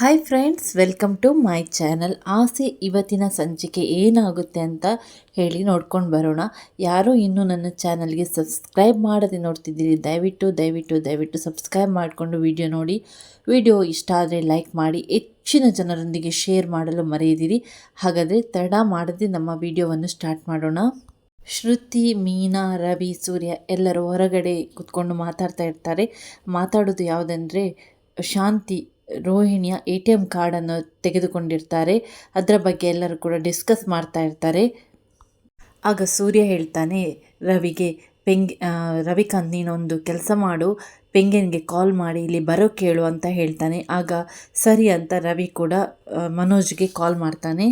Hi friends welcome to my channel ಆಸೆ ಇವತ್ತಿನ ಸಂಚಿಕೆ ಏನಾಗುತ್ತೆ ಅಂತ ಹೇಳಿ ನೋಡ್ಕೊಂಡು ಬರೋಣ. ಯಾರೂ ಇನ್ನೂ ನನ್ನ ಚಾನಲ್ಗೆ ಸಬ್ಸ್ಕ್ರೈಬ್ ಮಾಡದೆ ನೋಡ್ತಿದ್ದೀರಿ, ದಯವಿಟ್ಟು ದಯವಿಟ್ಟು ದಯವಿಟ್ಟು ಸಬ್ಸ್ಕ್ರೈಬ್ ಮಾಡಿಕೊಂಡು ವಿಡಿಯೋ ನೋಡಿ. ವಿಡಿಯೋ ಇಷ್ಟ ಆದರೆ ಲೈಕ್ ಮಾಡಿ, ಹೆಚ್ಚಿನ ಜನರೊಂದಿಗೆ ಶೇರ್ ಮಾಡಲು ಮರೆಯದಿರಿ. ಹಾಗಾದರೆ ತಡ ಮಾಡದೆ ನಮ್ಮ ವಿಡಿಯೋವನ್ನು ಸ್ಟಾರ್ಟ್ ಮಾಡೋಣ. ಶ್ರುತಿ, ಮೀನಾ, ರವಿ, ಸೂರ್ಯ ಎಲ್ಲರೂ ಹೊರಗಡೆ ಕುತ್ಕೊಂಡು ಮಾತಾಡ್ತಾ ಇರ್ತಾರೆ. ಮಾತಾಡೋದು ಯಾವುದಂದರೆ, ಶಾಂತಿ. ರೋಹಿಣಿಯ ಎ ಟಿ ಎಂ ಕಾರ್ಡನ್ನು ತೆಗೆದುಕೊಂಡಿರ್ತಾರೆ. ಅದರ ಬಗ್ಗೆ ಎಲ್ಲರೂ ಕೂಡ ಡಿಸ್ಕಸ್ ಮಾಡ್ತಾ ಇರ್ತಾರೆ. ಆಗ ಸೂರ್ಯ ಹೇಳ್ತಾನೆ, ರವಿಗೆ ಪೆಂಗ್ ರವಿಕಾಂತ್ ನೀನೊಂದು ಕೆಲಸ ಮಾಡು. ಪೆಂಗೆನ್ಗೆ ಕಾಲ್ ಮಾಡಿ ಇಲ್ಲಿ ಬರೋ ಕೇಳು ಅಂತ ಹೇಳ್ತಾನೆ. ಆಗ ಸರಿ ಅಂತ ರವಿ ಕೂಡ ಮನೋಜ್ಗೆ ಕಾಲ್ ಮಾಡ್ತಾನೆ.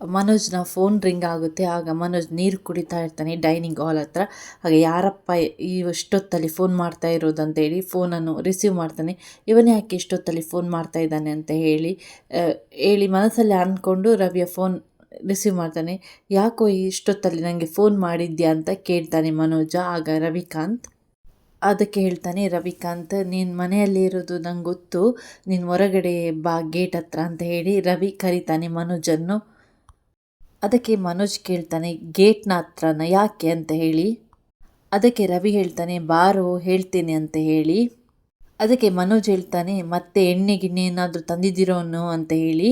ಮನೋಜ್ನ ಫೋನ್ ರಿಂಗ್ ಆಗುತ್ತೆ. ಆಗ ಮನೋಜ್ ನೀರು ಕುಡಿತಾ ಇರ್ತಾನೆ ಡೈನಿಂಗ್ ಹಾಲ್ ಹತ್ರ. ಆಗ ಯಾರಪ್ಪ ಈ ಇಷ್ಟೊತ್ತಲ್ಲಿ ಫೋನ್ ಮಾಡ್ತಾ ಇರೋದು ಅಂತ ಹೇಳಿ ಫೋನನ್ನು ರಿಸೀವ್ ಮಾಡ್ತಾನೆ. ಇವನೇ ಯಾಕೆ ಇಷ್ಟೊತ್ತಲ್ಲಿ ಫೋನ್ ಮಾಡ್ತಾ ಇದ್ದಾನೆ? ಅಂತ ಹೇಳಿ ಹೇಳಿ ಮನಸ್ಸಲ್ಲಿ ಅಂದ್ಕೊಂಡು ರವಿಯ ಫೋನ್ ರಿಸೀವ್ ಮಾಡ್ತಾನೆ. ಯಾಕೋ ಇಷ್ಟೊತ್ತಲ್ಲಿ ನನಗೆ ಫೋನ್ ಮಾಡಿದ್ಯಾ? ಅಂತ ಕೇಳ್ತಾನೆ ಮನೋಜ. ಆಗ ರವಿಕಾಂತ್, ಅದಕ್ಕೆ ಹೇಳ್ತಾನೆ, ರವಿಕಾಂತ್, ನೀನು ಮನೆಯಲ್ಲಿ ಇರೋದು ನಂಗೆ ಗೊತ್ತು. ನೀನು ಹೊರಗಡೆ ಬಾ ಗೇಟ್ ಹತ್ರ. ಅಂತ ಹೇಳಿ ರವಿ ಕರಿತಾನೆ ಮನೋಜನ್ನು. ಅದಕ್ಕೆ ಮನೋಜ್ ಕೇಳ್ತಾನೆ, ಗೇಟ್ನ ಹತ್ರನ ಯಾಕೆ? ಅಂತ ಹೇಳಿ. ಅದಕ್ಕೆ ರವಿ ಹೇಳ್ತಾನೆ, ಬಾರೋ, ಹೇಳ್ತೇನೆ ಅಂತ ಹೇಳಿ. ಅದಕ್ಕೆ ಮನೋಜ್ ಹೇಳ್ತಾನೆ, ಮತ್ತೆ ಎಣ್ಣೆ ಗಿಣ್ಣೆ ಏನಾದರೂ ತಂದಿದ್ದೀರೋನು ಅಂತ ಹೇಳಿ.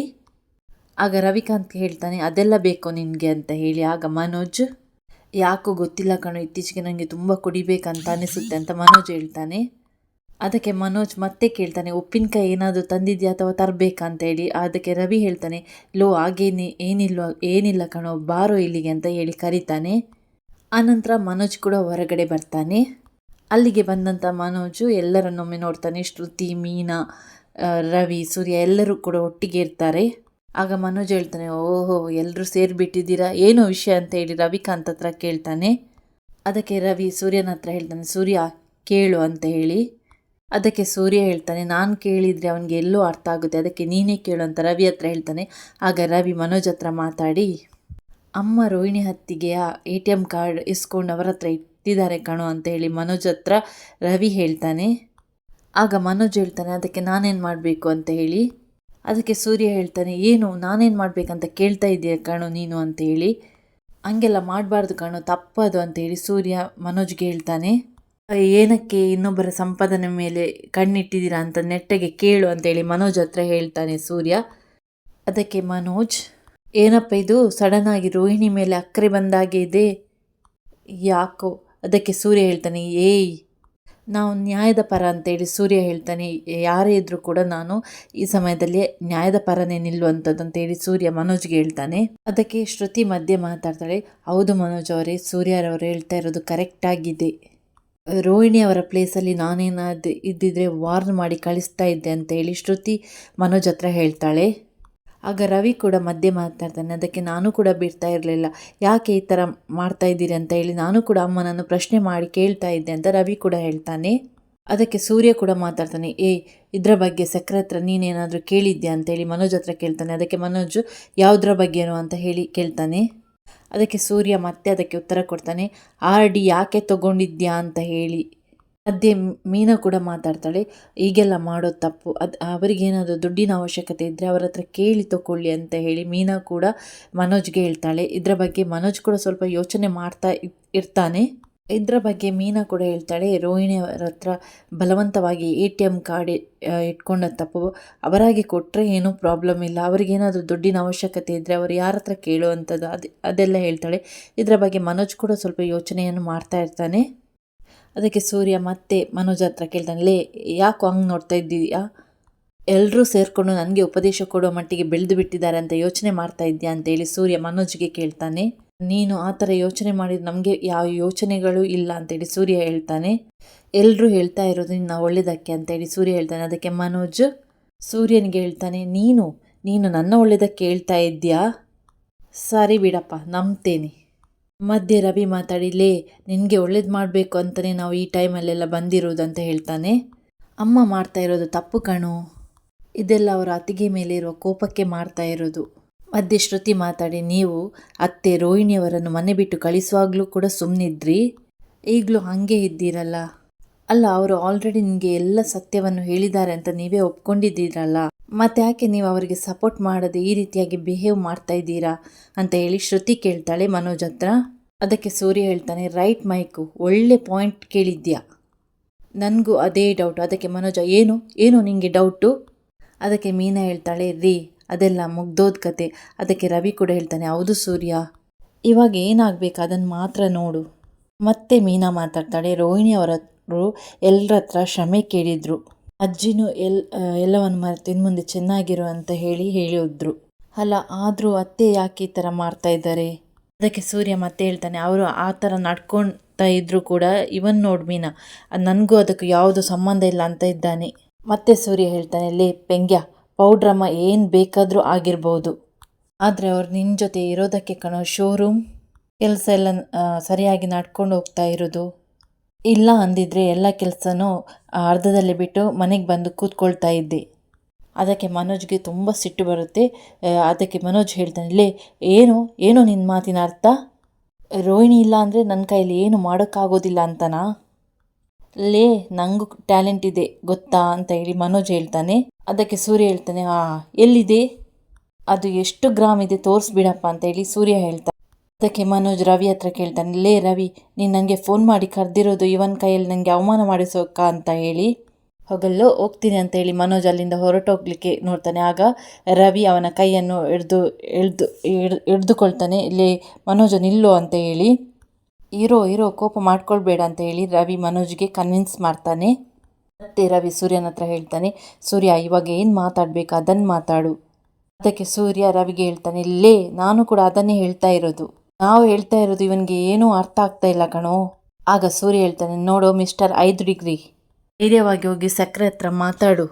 ಆಗ ರವಿಕಾಂತ್ ಹೇಳ್ತಾನೆ, ಅದೆಲ್ಲ ಬೇಕು ನಿನಗೆ? ಅಂತ ಹೇಳಿ. ಆಗ ಮನೋಜ್, ಯಾಕೋ ಗೊತ್ತಿಲ್ಲ ಕಣೋ, ಇತ್ತೀಚೆಗೆ ನನಗೆ ತುಂಬ ಕುಡಿಬೇಕಂತ ಅನಿಸುತ್ತೆ ಅಂತ ಮನೋಜ್ ಹೇಳ್ತಾನೆ. ಅದಕ್ಕೆ ಮನೋಜ್ ಮತ್ತೆ ಕೇಳ್ತಾನೆ, ಉಪ್ಪಿನಕಾಯಿ ಏನಾದರೂ ತಂದಿದ್ಯಾ ಅಥವಾ ತರಬೇಕಾ? ಅಂತ ಹೇಳಿ. ಅದಕ್ಕೆ ರವಿ ಹೇಳ್ತಾನೆ, ಲೋ, ಹಾಗೇನೆ, ಏನಿಲ್ಲ ಏನಿಲ್ಲ ಕಣೋ, ಬಾರೋ ಇಲ್ಲಿಗೆ ಅಂತ ಹೇಳಿ ಕರೀತಾನೆ. ಆನಂತರ ಮನೋಜ್ ಕೂಡ ಹೊರಗಡೆ ಬರ್ತಾನೆ. ಅಲ್ಲಿಗೆ ಬಂದಂಥ ಮನೋಜು ಎಲ್ಲರನ್ನೊಮ್ಮೆ ನೋಡ್ತಾನೆ. ಶ್ರುತಿ, ಮೀನಾ ರವಿ, ಸೂರ್ಯ ಎಲ್ಲರೂ ಕೂಡ ಒಟ್ಟಿಗೆ ಇರ್ತಾರೆ. ಆಗ ಮನೋಜ್ ಹೇಳ್ತಾನೆ, ಓಹೋ ಎಲ್ಲರೂ ಸೇರಿಬಿಟ್ಟಿದ್ದೀರಾ? ಏನೋ ವಿಷಯ ಅಂತ ಹೇಳಿ ರವಿಕಾಂತ್ ಹತ್ರ ಕೇಳ್ತಾನೆ. ಅದಕ್ಕೆ ರವಿ ಸೂರ್ಯನ ಹತ್ರ ಹೇಳ್ತಾನೆ, ಸೂರ್ಯ, ಕೇಳು ಅಂತ ಹೇಳಿ. ಅದಕ್ಕೆ ಸೂರ್ಯ ಹೇಳ್ತಾನೆ, ನಾನು ಕೇಳಿದರೆ ಅವನಿಗೆ ಎಲ್ಲೂ ಅರ್ಥ ಆಗುತ್ತೆ, ಅದಕ್ಕೆ ನೀನೇ ಕೇಳು ಅಂತ ರವಿ ಹತ್ರ ಹೇಳ್ತಾನೆ. ಆಗ ರವಿ ಮನೋಜ್ ಹತ್ರ ಮಾತಾಡಿ, ಅಮ್ಮ ರೋಹಿಣಿ ಹತ್ತಿಗೆ ಎ ಟಿ ಎಂ ಕಾರ್ಡ್ ಇಸ್ಕೊಂಡು ಅವರ ಹತ್ರ ಇಟ್ಟಿದ್ದಾರೆ ಕಣು ಅಂತ ಹೇಳಿ ಮನೋಜ್ ಹತ್ರ ರವಿ ಹೇಳ್ತಾನೆ. ಆಗ ಮನೋಜ್ ಹೇಳ್ತಾನೆ, ಅದಕ್ಕೆ ನಾನೇನು ಮಾಡಬೇಕು? ಅಂತ ಹೇಳಿ. ಅದಕ್ಕೆ ಸೂರ್ಯ ಹೇಳ್ತಾನೆ, ಏನು, ನಾನೇನು ಮಾಡಬೇಕಂತ ಕೇಳ್ತಾ ಇದ್ದೀಯ ಕಣು ನೀನು? ಅಂತ ಹೇಳಿ. ಹಂಗೆಲ್ಲ ಮಾಡಬಾರ್ದು ಕಣೋ, ತಪ್ಪದು ಅಂತ ಹೇಳಿ ಸೂರ್ಯ ಮನೋಜ್ಗೆ ಹೇಳ್ತಾನೆ. ಏನಕ್ಕೆ ಇನ್ನೊಬ್ಬರ ಸಂಪಾದನೆ ಮೇಲೆ ಕಣ್ಣಿಟ್ಟಿದ್ದೀರಾ ಅಂತ ನೆಟ್ಟಗೆ ಕೇಳು ಅಂತೇಳಿ ಮನೋಜ್ ಹತ್ರ ಹೇಳ್ತಾನೆ ಸೂರ್ಯ. ಅದಕ್ಕೆ ಮನೋಜ್, ಏನಪ್ಪ ಇದು? ಸಡನ್ ಆಗಿ ರೋಹಿಣಿ ಮೇಲೆ ಅಕ್ಕರೆ ಬಂದಾಗೆ ಇದೆ? ಯಾಕೋ? ಅದಕ್ಕೆ ಸೂರ್ಯ ಹೇಳ್ತಾನೆ, ಏಯ್! ನಾವು ನ್ಯಾಯದ ಪರ ಅಂತೇಳಿ ಸೂರ್ಯ ಹೇಳ್ತಾನೆ, ಯಾರೇ ಇದ್ದರೂ ಕೂಡ ನಾನು ಈ ಸಮಯದಲ್ಲಿ ನ್ಯಾಯದ ಪರನೇ ನಿಲ್ಲುವಂಥದ್ದು ಅಂತೇಳಿ ಸೂರ್ಯ ಮನೋಜ್ಗೆ ಹೇಳ್ತಾನೆ. ಅದಕ್ಕೆ ಶ್ರುತಿ ಮಧ್ಯೆ ಮಾತಾಡ್ತಾಳೆ, ಹೌದು ಮನೋಜ್ ಅವರೇ ಸೂರ್ಯರವರು ಹೇಳ್ತಾ ಇರೋದು ಕರೆಕ್ಟ್ ಆಗಿದೆ. ರೋಹಿಣಿ ಅವರ ಪ್ಲೇಸಲ್ಲಿ ನಾನೇನಾದ, ಇದ್ದಿದ್ರೆ ವಾರ್ನ್ ಮಾಡಿ ಕಳಿಸ್ತಾ ಇದ್ದೆ ಅಂತ ಹೇಳಿ ಶ್ರುತಿ ಮನೋಜ್ ಹತ್ರ ಹೇಳ್ತಾಳೆ. ಆಗ ರವಿ ಕೂಡ ಮಧ್ಯೆ ಮಾತಾಡ್ತಾನೆ, ಅದಕ್ಕೆ ನಾನು ಕೂಡ ಬಿಡ್ತಾ ಇರಲಿಲ್ಲ. ಯಾಕೆ ಈ ಥರ ಮಾಡ್ತಾ ಇದ್ದೀರಿ ಅಂತ ಹೇಳಿ ನಾನು ಕೂಡ ಅಮ್ಮನನ್ನು ಪ್ರಶ್ನೆ ಮಾಡಿ ಕೇಳ್ತಾ ಇದ್ದೆ ಅಂತ ರವಿ ಕೂಡ ಹೇಳ್ತಾನೆ. ಅದಕ್ಕೆ ಸೂರ್ಯ ಕೂಡ ಮಾತಾಡ್ತಾನೆ, ಏ, ಇದ್ರ ಬಗ್ಗೆ ಸಕ್ರೆ ಹತ್ರ ನೀನೇನಾದರೂ ಕೇಳಿದ್ಯಾ? ಅಂತೇಳಿ ಮನೋಜ್ ಹತ್ರ ಕೇಳ್ತಾನೆ. ಅದಕ್ಕೆ ಮನೋಜ್, ಯಾವುದ್ರ ಬಗ್ಗೆನೋ? ಅಂತ ಹೇಳಿ ಕೇಳ್ತಾನೆ. ಅದಕ್ಕೆ ಸೂರ್ಯ ಮತ್ತೆ ಅದಕ್ಕೆ ಉತ್ತರ ಕೊಡ್ತಾನೆ ಆರ್ ಡಿ ಯಾಕೆ ತಗೊಂಡಿದ್ಯಾ ಅಂತ ಹೇಳಿ. ಮಧ್ಯೆ ಮೀನಾ ಕೂಡ ಮಾತಾಡ್ತಾಳೆ, ಈಗೆಲ್ಲ ಮಾಡೋ ತಪ್ಪು, ಅದು ಅವರಿಗೇನಾದರೂ ದುಡ್ಡಿನ ಅವಶ್ಯಕತೆ ಇದ್ದರೆ ಅವರ ಹತ್ರ ಕೇಳಿ ತಗೊಳ್ಳಿ ಅಂತ ಹೇಳಿ ಮೀನಾ ಕೂಡ ಮನೋಜ್ಗೆ ಹೇಳ್ತಾಳೆ. ಇದರ ಬಗ್ಗೆ ಮನೋಜ್ ಕೂಡ ಸ್ವಲ್ಪ ಯೋಚನೆ ಮಾಡ್ತಾ ಇರ್ತಾನೆ. ಇದರ ಬಗ್ಗೆ ಮೀನಾ ಕೂಡ ಹೇಳ್ತಾಳೆ, ರೋಹಿಣಿ ಅವರ ಹತ್ರ ಬಲವಂತವಾಗಿ ಎ ಟಿ ಎಂ ಕಾರ್ಡ್ ಇಟ್ಕೊಂಡ ತಪ್ಪು. ಅವರಾಗಿ ಕೊಟ್ಟರೆ ಏನೂ ಪ್ರಾಬ್ಲಮ್ ಇಲ್ಲ. ಅವರಿಗೇನಾದರೂ ದುಡ್ಡಿನ ಅವಶ್ಯಕತೆ ಇದ್ದರೆ ಅವರು ಯಾರ ಹತ್ರ ಕೇಳುವಂಥದ್ದು ಅದು, ಅದೆಲ್ಲ ಹೇಳ್ತಾಳೆ. ಇದರ ಬಗ್ಗೆ ಮನೋಜ್ ಕೂಡ ಸ್ವಲ್ಪ ಯೋಚನೆಯನ್ನು ಮಾಡ್ತಾ ಇರ್ತಾನೆ. ಅದಕ್ಕೆ ಸೂರ್ಯ ಮತ್ತೆ ಮನೋಜ್ ಹತ್ರ ಕೇಳ್ತಾನೆ, ಲೇ, ಯಾಕೋ ಹಂಗೆ ನೋಡ್ತಾ ಇದ್ದೀಯಾ? ಎಲ್ಲರೂ ಸೇರಿಕೊಂಡು ನನಗೆ ಉಪದೇಶ ಕೊಡೋ ಮಟ್ಟಿಗೆ ಬೆಳೆದು ಬಿಟ್ಟಿದ್ದಾರೆ ಅಂತ ಯೋಚನೆ ಮಾಡ್ತಾ ಇದ್ದೀಯಾ? ಅಂತೇಳಿ ಸೂರ್ಯ ಮನೋಜ್ಗೆ ಕೇಳ್ತಾನೆ. ನೀನು ಆ ಥರ ಯೋಚನೆ ಮಾಡಿದ್ರೆ ನಮಗೆ ಯಾವ ಯೋಚನೆಗಳು ಇಲ್ಲ ಅಂತೇಳಿ ಸೂರ್ಯ ಹೇಳ್ತಾನೆ. ಎಲ್ಲರೂ ಹೇಳ್ತಾ ಇರೋದು ನಿನ್ನ ಒಳ್ಳೆಯದಕ್ಕೆ ಅಂತೇಳಿ ಸೂರ್ಯ ಹೇಳ್ತಾನೆ. ಅದಕ್ಕೆ ಮನೋಜ್ ಸೂರ್ಯನಿಗೆ ಹೇಳ್ತಾನೆ, ನೀನು ನೀನು ನನ್ನ ಒಳ್ಳೆಯದಕ್ಕೆ ಹೇಳ್ತಾ ಇದ್ದೀಯಾ? ಸರಿ ಬಿಡಪ್ಪ, ನಂಬ್ತೇನೆ. ಮಧ್ಯೆ ರವಿ ಮಾತಾಡಿ, ಲೇ, ನಿನಗೆ ಒಳ್ಳೇದು ಮಾಡಬೇಕು ಅಂತಲೇ ನಾವು ಈ ಟೈಮಲ್ಲೆಲ್ಲ ಬಂದಿರೋದು ಅಂತ ಹೇಳ್ತಾನೆ. ಅಮ್ಮ ಮಾಡ್ತಾ ಇರೋದು ತಪ್ಪು ಕಣು. ಇದೆಲ್ಲ ಅವರ ಅತಿಗೆ ಮೇಲೆ ಇರುವ ಕೋಪಕ್ಕೆ ಮಾಡ್ತಾ ಇರೋದು. ಮಧ್ಯೆ ಶ್ರುತಿ ಮಾತಾಡಿ, ನೀವು ಅತ್ತೆ ರೋಹಿಣಿಯವರನ್ನು ಮನೆ ಬಿಟ್ಟು ಕಳಿಸುವಾಗಲೂ ಕೂಡ ಸುಮ್ಮನಿದ್ರಿ ಈಗಲೂ ಹಾಗೆ ಇದ್ದೀರಲ್ಲ? ಅಲ್ಲ, ಅವರು ಆಲ್ರೆಡಿ ನಿಮಗೆ ಎಲ್ಲ ಸತ್ಯವನ್ನು ಹೇಳಿದ್ದಾರೆ ಅಂತ ನೀವೇ ಒಪ್ಕೊಂಡಿದ್ದೀರಲ್ಲ? ಮತ್ತೆ ಯಾಕೆ ನೀವು ಅವರಿಗೆ ಸಪೋರ್ಟ್ ಮಾಡದೆ ಈ ರೀತಿಯಾಗಿ ಬಿಹೇವ್ ಮಾಡ್ತಾ ಇದ್ದೀರಾ? ಅಂತ ಹೇಳಿ ಶ್ರುತಿ ಕೇಳ್ತಾಳೆ ಮನೋಜ್ ಹತ್ರ. ಅದಕ್ಕೆ ಸೂರ್ಯ ಹೇಳ್ತಾನೆ ರೈಟ್ ಮೈಕು ಒಳ್ಳೆ ಪಾಯಿಂಟ್ ಕೇಳಿದ್ಯಾ? ನನಗೂ ಅದೇ ಡೌಟ್ ಅದಕ್ಕೆ ಮನೋಜ, ಏನು? ಏನು ನಿಮಗೆ ಡೌಟು ಅದಕ್ಕೆ ಮೀನಾ ಹೇಳ್ತಾಳೆ, ರೀ ಅದೆಲ್ಲ ಮುಗ್ದೋದ ಕತೆ. ಅದಕ್ಕೆ ರವಿ ಕೂಡ ಹೇಳ್ತಾನೆ, ಹೌದು ಸೂರ್ಯ. ಇವಾಗ ಏನಾಗಬೇಕು? ಅದನ್ನು ಮಾತ್ರ ನೋಡು. ಮತ್ತೆ ಮೀನಾ ಮಾತಾಡ್ತಾಳೆ, ರೋಹಿಣಿ ಅವರವರು ಎಲ್ಲರ ಹತ್ರ ಕ್ಷಮೆ ಕೇಳಿದ್ರು. ಅಜ್ಜಿನೂ ಎಲ್ ಎಲ್ಲವನ್ನು ಮರೆತು ಇನ್ನು ಮುಂದೆ ಚೆನ್ನಾಗಿರು ಅಂತ ಹೇಳಿ ಹೇಳಿದ್ರು. ಅಲ್ಲ, ಆದರೂ ಅತ್ತೆ ಯಾಕೆ ಈ ಥರ ಮಾಡ್ತಾ ಇದ್ದಾರೆ? ಅದಕ್ಕೆ ಸೂರ್ಯ ಮತ್ತೆ ಹೇಳ್ತಾನೆ, ಅವರು ಆ ಥರ ನಡ್ಕೊಳ್ತಾ ಇದ್ದರೂ ಕೂಡ ಇವನ್ ನೋಡು ಮೀನಾ. ನನಗೂ ಅದಕ್ಕೂ ಯಾವುದು ಸಂಬಂಧ ಇಲ್ಲ ಅಂತ ಇದ್ದಾನೆ. ಮತ್ತೆ ಸೂರ್ಯ ಹೇಳ್ತಾನೆ, ಲೇ, ಪೆಂಗ್ಯ ಪೌಡ್ರಮ್ಮ ಏನು ಬೇಕಾದರೂ ಆಗಿರ್ಬೋದು. ಆದರೆ ಅವ್ರು ನಿನ್ನ ಜೊತೆ ಇರೋದಕ್ಕೆ ಕಣೋ ಶೋರೂಮ್ ಕೆಲಸ ಎಲ್ಲ ಸರಿಯಾಗಿ ನಡ್ಕೊಂಡು ಹೋಗ್ತಾ ಇರೋದು. ಇಲ್ಲ ಅಂದಿದ್ರೆ ಎಲ್ಲ ಕೆಲಸನೂ ಅರ್ಧದಲ್ಲಿ ಬಿಟ್ಟು ಮನೆಗೆ ಬಂದು ಕೂತ್ಕೊಳ್ತಾ ಇದ್ದೆ. ಅದಕ್ಕೆ ಮನೋಜ್ಗೆ ತುಂಬ ಸಿಟ್ಟು ಬರುತ್ತೆ. ಅದಕ್ಕೆ ಮನೋಜ್ ಹೇಳ್ತಾನೆ ಇಲ್ಲೇ ಏನು ಏನು ನಿನ್ನ ಮಾತಿನ ಅರ್ಥ? ರೋಹಿಣಿ ಇಲ್ಲ ಅಂದರೆ ನನ್ನ ಕೈಯಲ್ಲಿ ಏನು ಮಾಡೋಕ್ಕಾಗೋದಿಲ್ಲ ಅಂತನಾ? ಲೇ, ನಂಗೂ ಟ್ಯಾಲೆಂಟ್ ಇದೆ, ಗೊತ್ತಾ ಅಂತ ಹೇಳಿ ಮನೋಜ್ ಹೇಳ್ತಾನೆ. ಅದಕ್ಕೆ ಸೂರ್ಯ ಹೇಳ್ತಾನೆ, ಆ, ಎಲ್ಲಿದೆ? ಅದು ಎಷ್ಟು ಗ್ರಾಮ್ ಇದೆ ತೋರಿಸ್ಬಿಡಪ್ಪ ಅಂತ ಹೇಳಿ ಸೂರ್ಯ ಹೇಳ್ತಾನೆ. ಅದಕ್ಕೆ ಮನೋಜ್ ರವಿ ಹತ್ರ ಕೇಳ್ತಾನೆ, ಲೇ ರವಿ, ನೀನು ನನಗೆ ಫೋನ್ ಮಾಡಿ ಕರೆದಿರೋದು ಇವನ್ ಕೈಯಲ್ಲಿ ನನಗೆ ಅವಮಾನ ಮಾಡಿಸೋಕ್ಕ ಅಂತ ಹೇಳಿ. ಹೋಗಲ್ಲೋ ಹೋಗ್ತೀನಿ ಅಂತ ಹೇಳಿ ಮನೋಜ್ ಅಲ್ಲಿಂದ ಹೊರಟೋಗ್ಲಿಕ್ಕೆ ನೋಡ್ತಾನೆ. ಆಗ ರವಿ ಅವನ ಕೈಯನ್ನು ಹಿಡ್ದು ಹಿಡ್ದು ಹಿಡ್ದುಕೊಳ್ತಾನೆ ಇಲ್ಲಿ ಮನೋಜ, ನಿಲ್ಲು ಅಂತ ಹೇಳಿ. ಇರೋ ಇರೋ, ಕೋಪ ಮಾಡ್ಕೊಳ್ಬೇಡ ಅಂತ ಹೇಳಿ ರವಿ ಮನೋಜ್ಗೆ ಕನ್ವಿನ್ಸ್ ಮಾಡ್ತಾನೆ. ಮತ್ತೆ ರವಿ ಸೂರ್ಯನ ಹತ್ರ ಹೇಳ್ತಾನೆ, ಸೂರ್ಯ, ಇವಾಗ ಏನು ಮಾತಾಡಬೇಕು? ಅದನ್ನು ಮಾತಾಡು. ಅದಕ್ಕೆ ಸೂರ್ಯ ರವಿಗೆ ಹೇಳ್ತಾನೆ, ಲೇ, ನಾನು ಕೂಡ ಅದನ್ನೇ ಹೇಳ್ತಾ ಇರೋದು. ನಾವು ಹೇಳ್ತಾ ಇರೋದು ಇವನಿಗೆ ಏನೂ ಅರ್ಥ ಆಗ್ತಾ ಇಲ್ಲ ಕಣೋ. ಆಗ ಸೂರ್ಯ ಹೇಳ್ತಾನೆ, ನೋಡು ಮಿಸ್ಟರ್ ಐದು ಡಿಗ್ರಿ. ಧೈರ್ಯವಾಗಿ ಹೋಗಿ ಸಕ್ಕರೆ ಹತ್ರ ಮಾತಾಡು.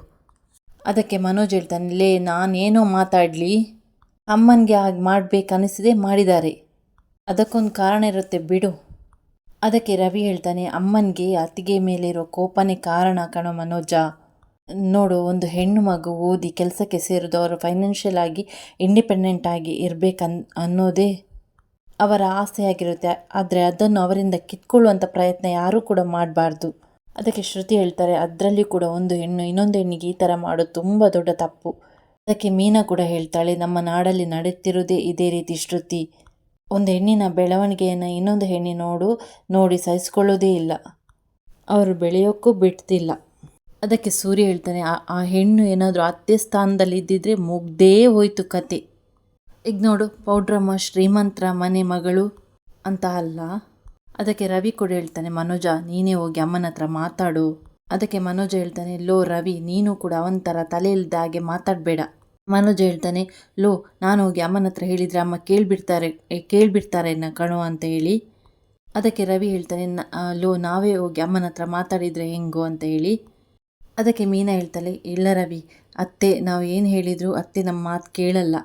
ಅದಕ್ಕೆ ಮನೋಜ್ ಹೇಳ್ತಾನೆ, ಲೇ, ನಾನೇನೋ ಮಾತಾಡಲಿ. ಅಮ್ಮನಿಗೆ ಹಾಗೆ ಮಾಡಬೇಕನ್ನಿಸಿದೆ ಮಾಡಿದ್ದಾರೆ. ಅದಕ್ಕೊಂದು ಕಾರಣ ಇರುತ್ತೆ, ಬಿಡು. ಅದಕ್ಕೆ ರವಿ ಹೇಳ್ತಾನೆ, ಅಮ್ಮನಿಗೆ ಅತ್ತಿಗೆ ಮೇಲಿರೋ ಕೋಪನೇ ಕಾರಣ ಕಣೋ ಮನೋಜ. ನೋಡು, ಒಂದು ಹೆಣ್ಣು ಮಗು ಓದಿ ಕೆಲಸಕ್ಕೆ ಸೇರೋದು ಅವರು ಫೈನಾನ್ಷಿಯಲ್ ಆಗಿ ಇಂಡಿಪೆಂಡೆಂಟ್ ಆಗಿ ಇರಬೇಕನ್, ಅನ್ನೋದೇ ಅವರ ಆಸೆಯಾಗಿರುತ್ತೆ. ಆದರೆ ಅದನ್ನು ಅವರಿಂದ ಕಿತ್ಕೊಳ್ಳುವಂಥ ಪ್ರಯತ್ನ ಯಾರೂ ಕೂಡ ಮಾಡಬಾರ್ದು. ಅದಕ್ಕೆ ಶ್ರುತಿ ಹೇಳ್ತಾರೆ, ಅದರಲ್ಲಿ ಕೂಡ ಒಂದು ಹೆಣ್ಣು ಇನ್ನೊಂದು ಹೆಣ್ಣಿಗೆ ಈ ಥರ ಮಾಡೋದು ತುಂಬ ದೊಡ್ಡ ತಪ್ಪು. ಅದಕ್ಕೆ ಮೀನಾ ಕೂಡ ಹೇಳ್ತಾಳೆ, ನಮ್ಮ ನಾಡಲ್ಲಿ ನಡೆಯುತ್ತಿರುವುದೇ ಇದೇ ರೀತಿ ಶ್ರುತಿ. ಒಂದು ಹೆಣ್ಣಿನ ಬೆಳವಣಿಗೆಯನ್ನು ಇನ್ನೊಂದು ಹೆಣ್ಣಿನೋಡು ನೋಡಿ ಸಹಿಸ್ಕೊಳ್ಳೋದೇ ಇಲ್ಲ. ಅವರು ಬೆಳೆಯೋಕ್ಕೂ ಬಿಡ್ತಿಲ್ಲ. ಅದಕ್ಕೆ ಸೂರ್ಯ ಹೇಳ್ತಾನೆ, ಆ ಹೆಣ್ಣು ಏನಾದರೂ ಅತ್ತೆ ಸ್ಥಾನದಲ್ಲಿ ಇದ್ದಿದ್ರೆ ಮುಗ್ದೇ ಹೋಯ್ತು ಕತೆ. ಈಗ ನೋಡು ಪೌಡ್ರಮ್ಮ ಶ್ರೀಮಂತ್ರ, ಮನೆ ಮಗಳು ಅಂತ ಅಲ್ಲ? ಅದಕ್ಕೆ ರವಿ ಕೂಡ ಹೇಳ್ತಾನೆ, ಮನೋಜ, ನೀನೇ ಹೋಗಿ ಅಮ್ಮನ ಹತ್ರ ಮಾತಾಡು. ಅದಕ್ಕೆ ಮನೋಜ ಹೇಳ್ತಾನೆ, ಲೋ ರವಿ, ನೀನು ಕೂಡ ಅವನ ಥರ ತಲೆ ಇಲ್ದ ಹಾಗೆ ಮಾತಾಡಬೇಡ. ಮನೋಜ ಹೇಳ್ತಾನೆ, ಲೋ, ನಾನು ಹೋಗಿ ಅಮ್ಮನ ಹತ್ರ ಹೇಳಿದರೆ ಅಮ್ಮ ಕೇಳಿಬಿಡ್ತಾರೆ ಕೇಳಿಬಿಡ್ತಾರೆ ಕಣೋ ಅಂತ ಹೇಳಿ. ಅದಕ್ಕೆ ರವಿ ಹೇಳ್ತಾನೆ, "ನ- ಲೋ, ನಾವೇ ಹೋಗಿ ಅಮ್ಮನ ಹತ್ರ ಮಾತಾಡಿದರೆ ಹೆಂಗೋ ಅಂತ ಹೇಳಿ. ಅದಕ್ಕೆ ಮೀನಾ ಹೇಳ್ತಾಳೆ, ಇಲ್ಲ ರವಿ, ಅತ್ತೆ, ನಾವು ಏನು ಹೇಳಿದ್ರು ಅತ್ತೆ ನಮ್ಮ ಮಾತು ಕೇಳಲ್ಲ.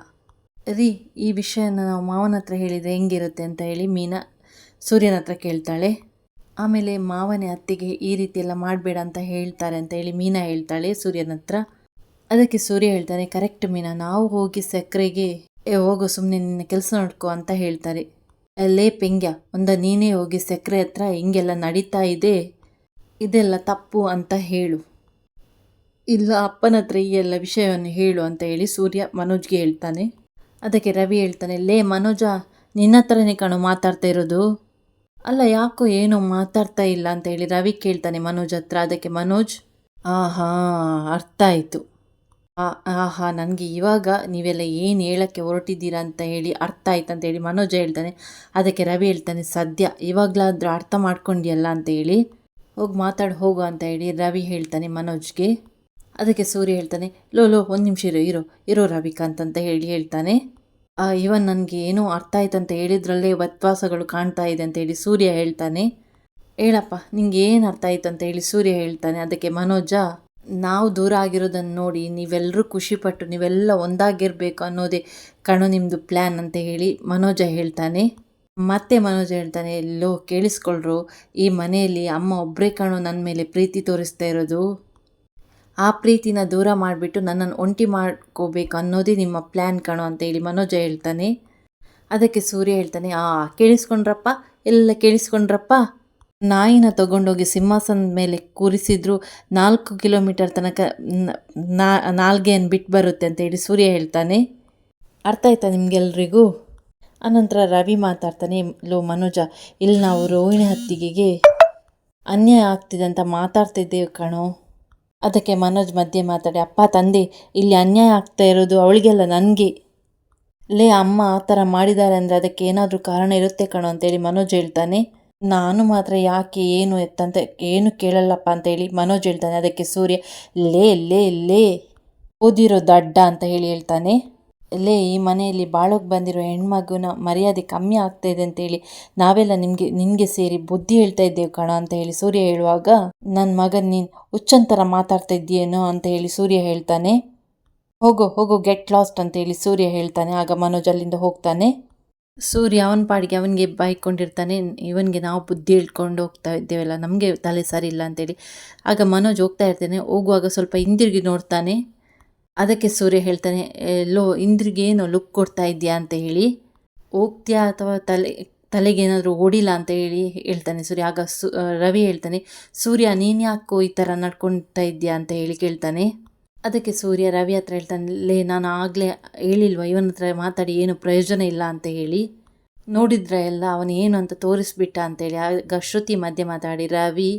ರೀ, ಈ ವಿಷಯನ ನಾವು ಮಾವನ ಹತ್ರ ಹೇಳಿದರೆ ಹೆಂಗಿರುತ್ತೆ ಅಂತ ಹೇಳಿ ಮೀನಾ ಸೂರ್ಯನ ಹತ್ರ ಕೇಳ್ತಾಳೆ. ಆಮೇಲೆ ಮಾವನೇ ಅತ್ತೆಗೆ ಈ ರೀತಿ ಎಲ್ಲ ಮಾಡಬೇಡ ಅಂತ ಹೇಳ್ತಾರೆ ಅಂತ ಹೇಳಿ ಮೀನಾ ಹೇಳ್ತಾಳೆ ಸೂರ್ಯನ ಹತ್ರ. ಅದಕ್ಕೆ ಸೂರ್ಯ ಹೇಳ್ತಾನೆ, ಕರೆಕ್ಟ್ ಮೀನಾ, ನಾವು ಹೋಗಿ ಸಕ್ಕರೆಗೆ ಹೋಗು ಸುಮ್ಮನೆ ನಿನ್ನ ಕೆಲಸ ನೋಡ್ಕೊ ಅಂತ ಹೇಳ್ತಾರೆ. ಅಲ್ಲೇ ಪೆಂಗ್ಯ, ಒಂದ ನೀನೇ ಹೋಗಿ ಸಕ್ಕರೆ ಹತ್ರ, ಹಿಂಗೆಲ್ಲ ನಡೀತಾ ಇದೆ, ಇದೆಲ್ಲ ತಪ್ಪು ಅಂತ ಹೇಳು. ಇಲ್ಲ, ಅಪ್ಪನ ಹತ್ರ ಈ ಎಲ್ಲ ವಿಷಯವನ್ನು ಹೇಳು ಅಂತ ಹೇಳಿ ಸೂರ್ಯ ಮನೋಜ್ಗೆ ಹೇಳ್ತಾನೆ. ಅದಕ್ಕೆ ರವಿ ಹೇಳ್ತಾನೆ, ಲೇ ಮನೋಜ, ನಿನ್ನ ಹತ್ರನೇ ಕಣೋ ಮಾತಾಡ್ತಾ ಇರೋದು? ಅಲ್ಲ, ಯಾಕೋ ಏನೋ ಮಾತಾಡ್ತಾ ಇಲ್ಲ ಅಂತ ಹೇಳಿ ರವಿ ಕೇಳ್ತಾನೆ ಮನೋಜ್ ಹತ್ರ. ಅದಕ್ಕೆ ಮನೋಜ್, ಆಹಾ, ಅರ್ಥ ಆಯಿತು. ಆಹಾ, ನನಗೆ ಇವಾಗ ನೀವೆಲ್ಲ ಏನು ಹೇಳೋಕ್ಕೆ ಹೊರಟಿದ್ದೀರಾ ಅಂತ ಹೇಳಿ ಅರ್ಥ ಆಯ್ತು ಅಂತ ಹೇಳಿ ಮನೋಜ ಹೇಳ್ತಾನೆ. ಅದಕ್ಕೆ ರವಿ ಹೇಳ್ತಾನೆ, ಸದ್ಯ ಇವಾಗಲಾದರೂ ಅರ್ಥ ಮಾಡ್ಕೊಂಡಿಯಲ್ಲ ಅಂತ ಹೇಳಿ. ಹೋಗಿ ಮಾತಾಡಿ, ಹೋಗು ಅಂತ ಹೇಳಿ ರವಿ ಹೇಳ್ತಾನೆ ಮನೋಜ್ಗೆ. ಅದಕ್ಕೆ ಸೂರ್ಯ ಹೇಳ್ತಾನೆ, ಲೋ ಲೋ, ಒಂದು ನಿಮಿಷ ಇರೋ ಇರೋ ಇರೋ ರವಿಕಾಂತ್ ಅಂತ ಹೇಳಿ ಹೇಳ್ತಾನೆ. ಇವನ್ ನನಗೆ ಏನೋ ಅರ್ಥ ಆಯ್ತು ಅಂತ ಹೇಳಿದ್ರಲ್ಲೇ ವತ್ವಾಸಗಳು ಕಾಣ್ತಾ ಇದೆ ಅಂತ ಹೇಳಿ ಸೂರ್ಯ ಹೇಳ್ತಾನೆ. ಹೇಳಪ್ಪ, ನಿಂಗೆ ಏನು ಅರ್ಥ ಆಯ್ತು ಅಂತ ಹೇಳಿ ಸೂರ್ಯ ಹೇಳ್ತಾನೆ. ಅದಕ್ಕೆ ಮನೋಜ ನಾವು ದೂರ ಆಗಿರೋದನ್ನು ನೋಡಿ ನೀವೆಲ್ಲರೂ ಖುಷಿಪಟ್ಟು ನೀವೆಲ್ಲ ಒಂದಾಗಿರಬೇಕು ಅನ್ನೋದೇ ಕಣು ನಿಮ್ಮದು ಪ್ಲ್ಯಾನ್ ಅಂತ ಹೇಳಿ ಮನೋಜ ಹೇಳ್ತಾನೆ. ಮತ್ತೆ ಮನೋಜ ಹೇಳ್ತಾನೆ ಎಲ್ಲೋ ಕೇಳಿಸ್ಕೊಳ್ರು. ಈ ಮನೆಯಲ್ಲಿ ಅಮ್ಮ ಒಬ್ಬರೇ ಕಣು ನನ್ನ ಮೇಲೆ ಪ್ರೀತಿ ತೋರಿಸ್ತಾ ಇರೋದು. ಆ ಪ್ರೀತಿನ ದೂರ ಮಾಡಿಬಿಟ್ಟು ನನ್ನನ್ನು ಒಂಟಿ ಮಾಡ್ಕೋಬೇಕು ಅನ್ನೋದೇ ನಿಮ್ಮ ಪ್ಲ್ಯಾನ್ ಕಣು ಅಂತ ಹೇಳಿ ಮನೋಜ ಹೇಳ್ತಾನೆ. ಅದಕ್ಕೆ ಸೂರ್ಯ ಹೇಳ್ತಾನೆ, ಆ, ಕೇಳಿಸ್ಕೊಂಡ್ರಪ್ಪ? ಎಲ್ಲ ಕೇಳಿಸ್ಕೊಂಡ್ರಪ್ಪ? ನಾಯಿನ ತಗೊಂಡೋಗಿ ಸಿಂಹಾಸನದ ಮೇಲೆ ಕೂರಿಸಿದ್ರು, ನಾಲ್ಕು ಕಿಲೋಮೀಟರ್ ತನಕ ನಾಲ್ಗೆಯನ್ನು ಬಿಟ್ಟು ಬರುತ್ತೆ ಅಂತ ಹೇಳಿ ಸೂರ್ಯ ಹೇಳ್ತಾನೆ. ಅರ್ಥ ಆಯ್ತಾ ನಿಮಗೆಲ್ರಿಗೂ? ಅನಂತರ ರವಿ ಮಾತಾಡ್ತಾನೆ, ಲೋ ಮನೋಜ, ಇಲ್ಲಿ ನಾವು ರೋಹಿಣಿ ಹತ್ತಿಗೆಗೆ ಅನ್ಯಾಯ ಆಗ್ತಿದೆ ಅಂತ ಮಾತಾಡ್ತಿದ್ದೇವೆ ಕಣೋ. ಅದಕ್ಕೆ ಮನೋಜ್ ಮಧ್ಯೆ ಮಾತಾಡಿ, ಅಪ್ಪ, ತಂದೆ, ಇಲ್ಲಿ ಅನ್ಯಾಯ ಆಗ್ತಾ ಇರೋದು ಅವಳಿಗೆಲ್ಲ ನನಗೆ. ಲೇ, ಅಮ್ಮ ಆ ಥರ ಮಾಡಿದ್ದಾರೆ ಅಂದರೆ ಅದಕ್ಕೆ ಏನಾದರೂ ಕಾರಣ ಇರುತ್ತೆ ಕಣೋ ಅಂತೇಳಿ ಮನೋಜ್ ಹೇಳ್ತಾನೆ. ನಾನು ಮಾತ್ರ ಯಾಕೆ ಏನು ಎತ್ತಂತ ಏನು ಕೇಳಲ್ಲಪ್ಪ ಅಂತೇಳಿ ಮನೋಜ್ ಹೇಳ್ತಾನೆ. ಅದಕ್ಕೆ ಸೂರ್ಯ, ಲೇ ಲೇ ಲೇ, ಓದಿರೋ ದಡ್ಡ ಅಂತ ಹೇಳಿ ಹೇಳ್ತಾನೆ. ಲೇ, ಈ ಮನೆಯಲ್ಲಿ ಬಾಳೋಕೆ ಬಂದಿರೋ ಹೆಣ್ಮಗುನ ಮರ್ಯಾದೆ ಕಮ್ಮಿ ಆಗ್ತಾ ಇದೆ ಅಂತೇಳಿ ನಾವೆಲ್ಲ ನಿಮಗೆ, ನಿನಗೆ ಸೇರಿ ಬುದ್ಧಿ ಹೇಳ್ತಾ ಇದ್ದೇವೆ ಕಣ ಅಂತ ಹೇಳಿ ಸೂರ್ಯ ಹೇಳುವಾಗ ನನ್ನ ಮಗನ್ ನೀನು ಹುಚ್ಚಂತರ ಮಾತಾಡ್ತಾ ಇದ್ದೀಯೇನೋ ಅಂತ ಹೇಳಿ ಸೂರ್ಯ ಹೇಳ್ತಾನೆ. ಹೋಗೋ ಹೋಗೋ, ಗೆಟ್ ಲಾಸ್ಟ್ ಅಂತ ಹೇಳಿ ಸೂರ್ಯ ಹೇಳ್ತಾನೆ. ಆಗ ಮನೋಜ್ ಅಲ್ಲಿಂದ ಹೋಗ್ತಾನೆ. ಸೂರ್ಯ ಅವನ ಪಾಡಿಗೆ ಅವನಿಗೆ ಬಾಯ್ಕೊಂಡಿರ್ತಾನೆ ಇವನಿಗೆ ನಾವು ಬುದ್ಧಿ ಹೇಳ್ಕೊಂಡು ಹೋಗ್ತಾ ಇದ್ದೇವಲ್ಲ, ನಮಗೆ ತಲೆ ಸರಿ ಇಲ್ಲ ಅಂತೇಳಿ. ಆಗ ಮನೋಜ್ ಹೋಗ್ತಾ ಇರ್ತಾನೆ. ಹೋಗುವಾಗ ಸ್ವಲ್ಪ ಹಿಂದಿರುಗಿ ನೋಡ್ತಾನೆ. ಅದಕ್ಕೆ ಸೂರ್ಯ ಹೇಳ್ತಾನೆ, ಎಲ್ಲೋ ಹಿಂದಿರುಗಿ ಏನೋ ಲುಕ್ ಕೊಡ್ತಾ ಇದೆಯಾ ಅಂತ ಹೇಳಿ. ಹೋಗ್ತೀಯಾ ಅಥವಾ ತಲೆ, ತಲೆಗೆ ಏನಾದರೂ ಓಡಿಲ್ಲ ಅಂತ ಹೇಳಿ ಹೇಳ್ತಾನೆ ಸೂರ್ಯ. ಆಗ ಸು, ರವಿ ಹೇಳ್ತಾನೆ, ಸೂರ್ಯ ನೀನು ಯಾಕೋ ಈ ಥರ ನಡ್ಕೊಳ್ತಾ ಇದೆಯಾ ಅಂತ ಹೇಳಿ ಕೇಳ್ತಾನೆ. ಅದಕ್ಕೆ ಸೂರ್ಯ ರವಿ ಹತ್ರ ಹೇಳ್ತಾನೆ ನಾನು ಆಗಲೇ ಹೇಳಿಲ್ವ? ಇವನ ಹತ್ರ ಮಾತಾಡಿ, ಏನು ಪ್ರಯೋಜನ ಇಲ್ಲ ಅಂತ ಹೇಳಿ. ನೋಡಿದ್ರೆ ಎಲ್ಲ ಅವನು ಏನು ಅಂತ ತೋರಿಸ್ಬಿಟ್ಟ ಅಂತೇಳಿ, ಆಗ ಶ್ರುತಿ ಮಧ್ಯೆ ಮಾತಾಡಿ, ರವಿ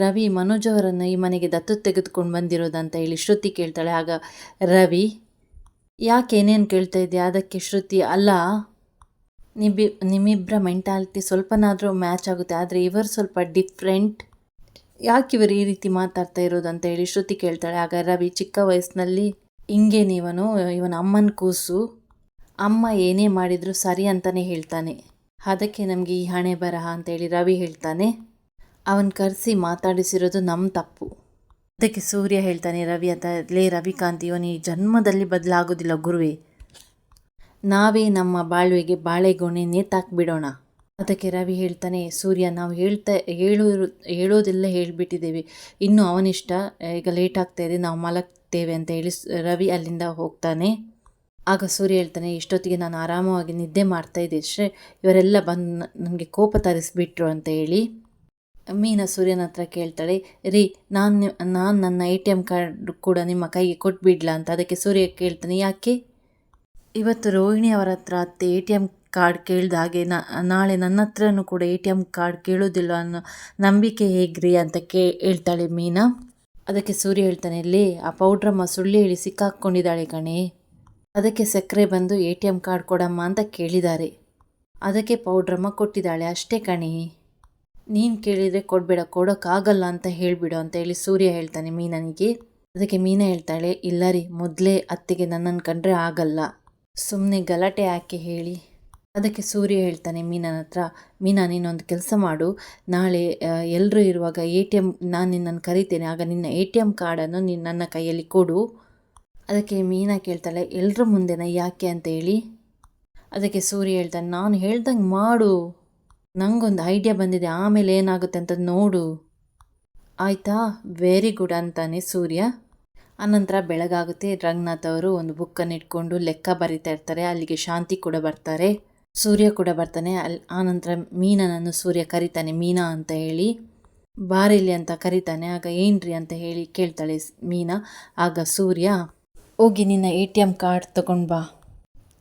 ರವಿ, ಮನೋಜ್ ಅವರನ್ನು ಈ ಮನೆಗೆ ದತ್ತು ತೆಗೆದುಕೊಂಡು ಬಂದಿರೋದಂತ ಹೇಳಿ ಶ್ರುತಿ ಕೇಳ್ತಾಳೆ. ಆಗ, ರವಿ, ಯಾಕೆ ಏನೇನು ಕೇಳ್ತಾ ಇದೆಯಾ ಅದಕ್ಕೆ ಶ್ರುತಿ, ಅಲ್ಲ ನಿಮ್ಮಿಬ್ಬರ ಮೆಂಟಾಲಿಟಿ ಸ್ವಲ್ಪನಾದರೂ ಮ್ಯಾಚ್ ಆಗುತ್ತೆ, ಆದರೆ ಇವರು ಸ್ವಲ್ಪ ಡಿಫ್ರೆಂಟ್ ಯಾಕೆ ಇವರು ಈ ರೀತಿ ಮಾತಾಡ್ತಾ ಇರೋದು ಅಂತ ಹೇಳಿ ಶ್ರುತಿ ಕೇಳ್ತಾಳೆ. ಆಗ ರವಿ ಚಿಕ್ಕ ವಯಸ್ಸಿನಲ್ಲಿ ಹಿಂಗೆ ನೀವನು, ಇವನ ಅಮ್ಮನ ಕೂಸು, ಅಮ್ಮ ಏನೇ ಮಾಡಿದರೂ ಸರಿ ಅಂತಲೇ ಹೇಳ್ತಾನೆ. ಅದಕ್ಕೆ ನಮಗೆ ಈ ಹಣೆ ಬರಹ ಅಂತೇಳಿ ರವಿ ಹೇಳ್ತಾನೆ. ಅವನು ಕರೆಸಿ ಮಾತಾಡಿಸಿರೋದು ನಮ್ಮ ತಪ್ಪು. ಅದಕ್ಕೆ ಸೂರ್ಯ ಹೇಳ್ತಾನೆ, ರವಿ ಅಂತ, ಲೇ ರವಿಕಾಂತ್, ಇವನು ಈ ಜನ್ಮದಲ್ಲಿ ಬದಲಾಗೋದಿಲ್ಲ ಗುರುವೇ. ನಾವೇ ನಮ್ಮ ಬಾಳ್ವೆಗೆ ಬಾಳೆಗೊನೆ ನೇತಾಕ್ಬಿಡೋಣ. ಅದಕ್ಕೆ ರವಿ ಹೇಳ್ತಾನೆ, ಸೂರ್ಯ, ನಾವು ಹೇಳ್ತಾ ಹೇಳೋ ಹೇಳೋದೆಲ್ಲ ಹೇಳಿಬಿಟ್ಟಿದ್ದೇವೆ. ಇನ್ನು ಅವನಿಷ್ಟ, ಈಗ ಲೇಟ್ ಆಗ್ತಾ ಇದೆ, ನಾವು ಮಲಗ್ತೇವೆ ಅಂತ ಹೇಳಿ ರವಿ ಅಲ್ಲಿಂದ ಹೋಗ್ತಾನೆ. ಆಗ ಸೂರ್ಯ ಹೇಳ್ತಾನೆ, ಇಷ್ಟೊತ್ತಿಗೆ ನಾನು ಆರಾಮವಾಗಿ ನಿದ್ದೆ ಮಾಡ್ತಾ ಇದ್ದೆ ಶ್ರೇ ಇವರೆಲ್ಲ ಬಂದು ನನಗೆ ಕೋಪ ತರಿಸ್ಬಿಟ್ರು ಅಂತ ಹೇಳಿ. ಮೀನಾ ಸೂರ್ಯನ ಹತ್ರ ಕೇಳ್ತಾಳೆ, ರೀ, ನಾನು ನಾನು ನನ್ನ ಎ ಟಿ ಎಂ ಕಾರ್ಡ್ ಕೂಡ ನಿಮ್ಮ ಕೈಗೆ ಕೊಟ್ಬಿಡ್ಲಾ ಅಂತ, ಅದಕ್ಕೆ ಸೂರ್ಯ ಕೇಳ್ತಾನೆ, ಯಾಕೆ? ಇವತ್ತು ರೋಹಿಣಿ ಅವರ ಹತ್ರ ಅತ್ತೆ ಎ ಟಿ ಎಂ ಕಾರ್ಡ್ ಕೇಳಿದ ಹಾಗೆ ನಾಳೆ ನನ್ನ ಹತ್ರನೂ ಕೂಡ ಎ ಟಿ ಎಂ ಕಾರ್ಡ್ ಕೇಳೋದಿಲ್ಲ ಅನ್ನೋ ನಂಬಿಕೆ ಹೇಗ್ರಿ ಅಂತ ಕೇ, ಹೇಳ್ತಾಳೆ ಮೀನಾ. ಅದಕ್ಕೆ ಸೂರ್ಯ ಹೇಳ್ತಾನೆ, ಲೇ, ಆ ಪೌಡ್ರಮ್ಮ ಸುಳ್ಳು ಹೇಳಿ ಸಿಕ್ಕಾಕ್ಕೊಂಡಿದ್ದಾಳೆ ಕಣೆ. ಅದಕ್ಕೆ ಸಕ್ಕರೆ ಬಂದು ಎ ಟಿ ಎಂ ಕಾರ್ಡ್ ಕೊಡಮ್ಮ ಅಂತ ಕೇಳಿದ್ದಾರೆ. ಅದಕ್ಕೆ ಪೌಡ್ರಮ್ಮ ಕೊಟ್ಟಿದ್ದಾಳೆ, ಅಷ್ಟೇ ಕಣೆ. ನೀನು ಕೇಳಿದರೆ ಕೊಡಬೇಡ, ಕೊಡೋಕ್ಕಾಗಲ್ಲ ಅಂತ ಹೇಳಿಬಿಡು ಅಂತ ಹೇಳಿ ಸೂರ್ಯ ಹೇಳ್ತಾನೆ ಮೀನನಿಗೆ. ಅದಕ್ಕೆ ಮೀನ ಹೇಳ್ತಾಳೆ, ಇಲ್ಲ ರೀ, ಮೊದಲೇ ಅತ್ತೆಗೆ ನನ್ನನ್ನು ಕಂಡ್ರೆ ಆಗಲ್ಲ. ಸುಮ್ಮನೆ ಗಲಾಟೆ ಹಾಕಿ ಹೇಳಿ. ಅದಕ್ಕೆ ಸೂರ್ಯ ಹೇಳ್ತಾನೆ, ಮೀನನ ಹತ್ರ, ಮೀನಾ ನೀನೊಂದು ಕೆಲಸ ಮಾಡು. ನಾಳೆ ಎಲ್ಲರೂ ಇರುವಾಗ ಎ ಟಿ ಎಂ ನಾನು ನಿನ್ನನ್ನು ಕರಿತೇನೆ. ಆಗ ನಿನ್ನ ಎ ಟಿ ಎಂ ಕಾರ್ಡನ್ನು ನೀನು ನನ್ನ ಕೈಯಲ್ಲಿ ಕೊಡು. ಅದಕ್ಕೆ ಮೀನಾ ಕೇಳ್ತಾಳೆ ಎಲ್ಲರ ಮುಂದೆನ? ಯಾಕೆ ಅಂತ ಹೇಳಿ? ಅದಕ್ಕೆ ಸೂರ್ಯ ಹೇಳ್ತಾನೆ, ನಾನು ಹೇಳ್ದಂಗೆ ಮಾಡು. ನನಗೊಂದು ಐಡಿಯಾ ಬಂದಿದೆ. ಆಮೇಲೆ ಏನಾಗುತ್ತೆ ಅಂತ ನೋಡು. ಆಯಿತಾ? ವೆರಿ ಗುಡ್ ಅಂತಾನೆ ಸೂರ್ಯ. ಆನಂತರ ಬೆಳಗಾಗುತ್ತೆ. ರಂಗನಾಥ್ ಅವರು ಒಂದು ಬುಕ್ಕನ್ನು ಇಟ್ಕೊಂಡು ಲೆಕ್ಕ ಬರಿತಾ ಇರ್ತಾರೆ. ಅಲ್ಲಿಗೆ ಶಾಂತಿ ಕೂಡ ಬರ್ತಾರೆ. ಸೂರ್ಯ ಕೂಡ ಬರ್ತಾನೆ. ಅಲ್ಲಿ ಆನಂತರ ಮೀನನನ್ನು ಸೂರ್ಯ ಕರಿತಾನೆ. ಮೀನಾ ಅಂತ ಹೇಳಿ, ಬಾರಿಲಿ ಅಂತ ಕರಿತಾನೆ. ಆಗ ಏನ್ರಿ ಅಂತ ಹೇಳಿ ಕೇಳ್ತಾಳೆ ಮೀನಾ. ಆಗ ಸೂರ್ಯ, ಹೋಗಿ ನಿನ್ನ ಎ ಟಿ ಎಂ ಕಾರ್ಡ್ ತಗೊಂಡು ಬಾ.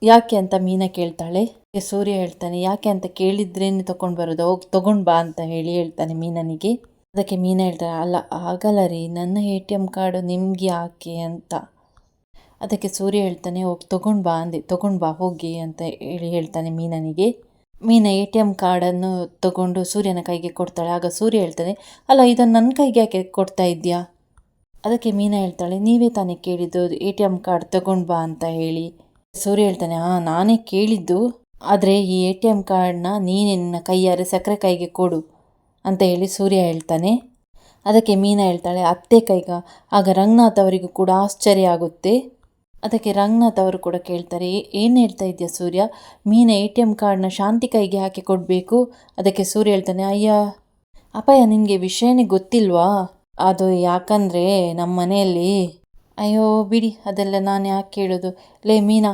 ಯಾಕೆ ಅಂತ ಮೀನಾ ಕೇಳ್ತಾಳೆ. ಸೂರ್ಯ ಹೇಳ್ತಾನೆ, ಯಾಕೆ ಅಂತ ಕೇಳಿದ್ರೇನೆ ತಗೊಂಡು ಬರೋದು? ಹೋಗಿ ತಗೊಂಡು ಬಾ ಅಂತ ಹೇಳಿ ಹೇಳ್ತಾನೆ ಮೀನನಿಗೆ. ಅದಕ್ಕೆ ಮೀನಾ ಹೇಳ್ತಾಳೆ, ಅಲ್ಲ, ಆಗಲ್ಲ ರೀ. ನನ್ನ ಎ ಟಿ ಎಂ ಕಾರ್ಡು ನಿಮ್ಗೆ ಯಾಕೆ? ಅಂತ. ಅದಕ್ಕೆ ಸೂರ್ಯ ಹೇಳ್ತಾನೆ, ಹೋಗಿ, ತೊಗೊಂಡು ಬಾ ಅಂದೆ. ತೊಗೊಂಡು ಬಾ, ಹೋಗಿ ಅಂತ ಹೇಳಿ ಹೇಳ್ತಾನೆ ಮೀನನಿಗೆ. ಮೀನ ಎ ಟಿ ಎಂ ಕಾರ್ಡನ್ನು ತಗೊಂಡು ಸೂರ್ಯನ ಕೈಗೆ ಕೊಡ್ತಾಳೆ. ಆಗ ಸೂರ್ಯ ಹೇಳ್ತಾನೆ, ಅಲ್ಲ, ಇದನ್ನು ನನ್ನ ಕೈಗೆ ಯಾಕೆ ಕೊಡ್ತಾ ಇದೆಯಾ ಅದಕ್ಕೆ ಮೀನಾ ಹೇಳ್ತಾಳೆ, ನೀವೇ ತಾನೇ ಕೇಳಿದ್ದು ಎ ಟಿ ಎಂ ಕಾರ್ಡ್ ತಗೊಂಡು ಬಾ ಅಂತ ಹೇಳಿ. ಸೂರ್ಯ ಹೇಳ್ತಾನೆ, ಹಾಂ, ನಾನೇ ಕೇಳಿದ್ದು, ಆದರೆ ಈ ಎ ಟಿ ಎಂ ಕಾರ್ಡನ್ನ ನೀನೇ ನಿನ್ನ ಕೈಯಾರೆ ಸಕ್ಕರೆ ಕೈಗೆ ಕೊಡು ಅಂತ ಹೇಳಿ ಸೂರ್ಯ ಹೇಳ್ತಾನೆ. ಅದಕ್ಕೆ ಮೀನಾ ಹೇಳ್ತಾಳೆ, ಅತ್ತೆ ಕೈಗ, ಆಗ ರಂಗನಾಥ್ ಅವರಿಗೂ ಕೂಡ ಆಶ್ಚರ್ಯ ಆಗುತ್ತೆ. ಅದಕ್ಕೆ ರಂಗನಾಥ್ ಅವರು ಕೂಡ ಕೇಳ್ತಾರೆ, ಏನು ಹೇಳ್ತಾ ಇದೆಯಾ Surya? Meena A T M ಕಾರ್ಡ್ನ ಶಾಂತಿ ಕೈಗೆ ಹಾಕಿ ಕೊಡಬೇಕು. ಅದಕ್ಕೆ ಸೂರ್ಯ ಹೇಳ್ತಾನೆ, ಅಯ್ಯ ಅಪ್ಪಯ್ಯ ನಿನಗೆ ವಿಷಯನೇ ಗೊತ್ತಿಲ್ವಾ? ಅದು ಯಾಕಂದರೆ ನಮ್ಮ ಮನೆಯಲ್ಲಿ, ಅಯ್ಯೋ ಬಿಡಿ, ಅದೆಲ್ಲ ನಾನು ಯಾಕೆ ಕೇಳೋದು? ಲೇ ಮೀನಾ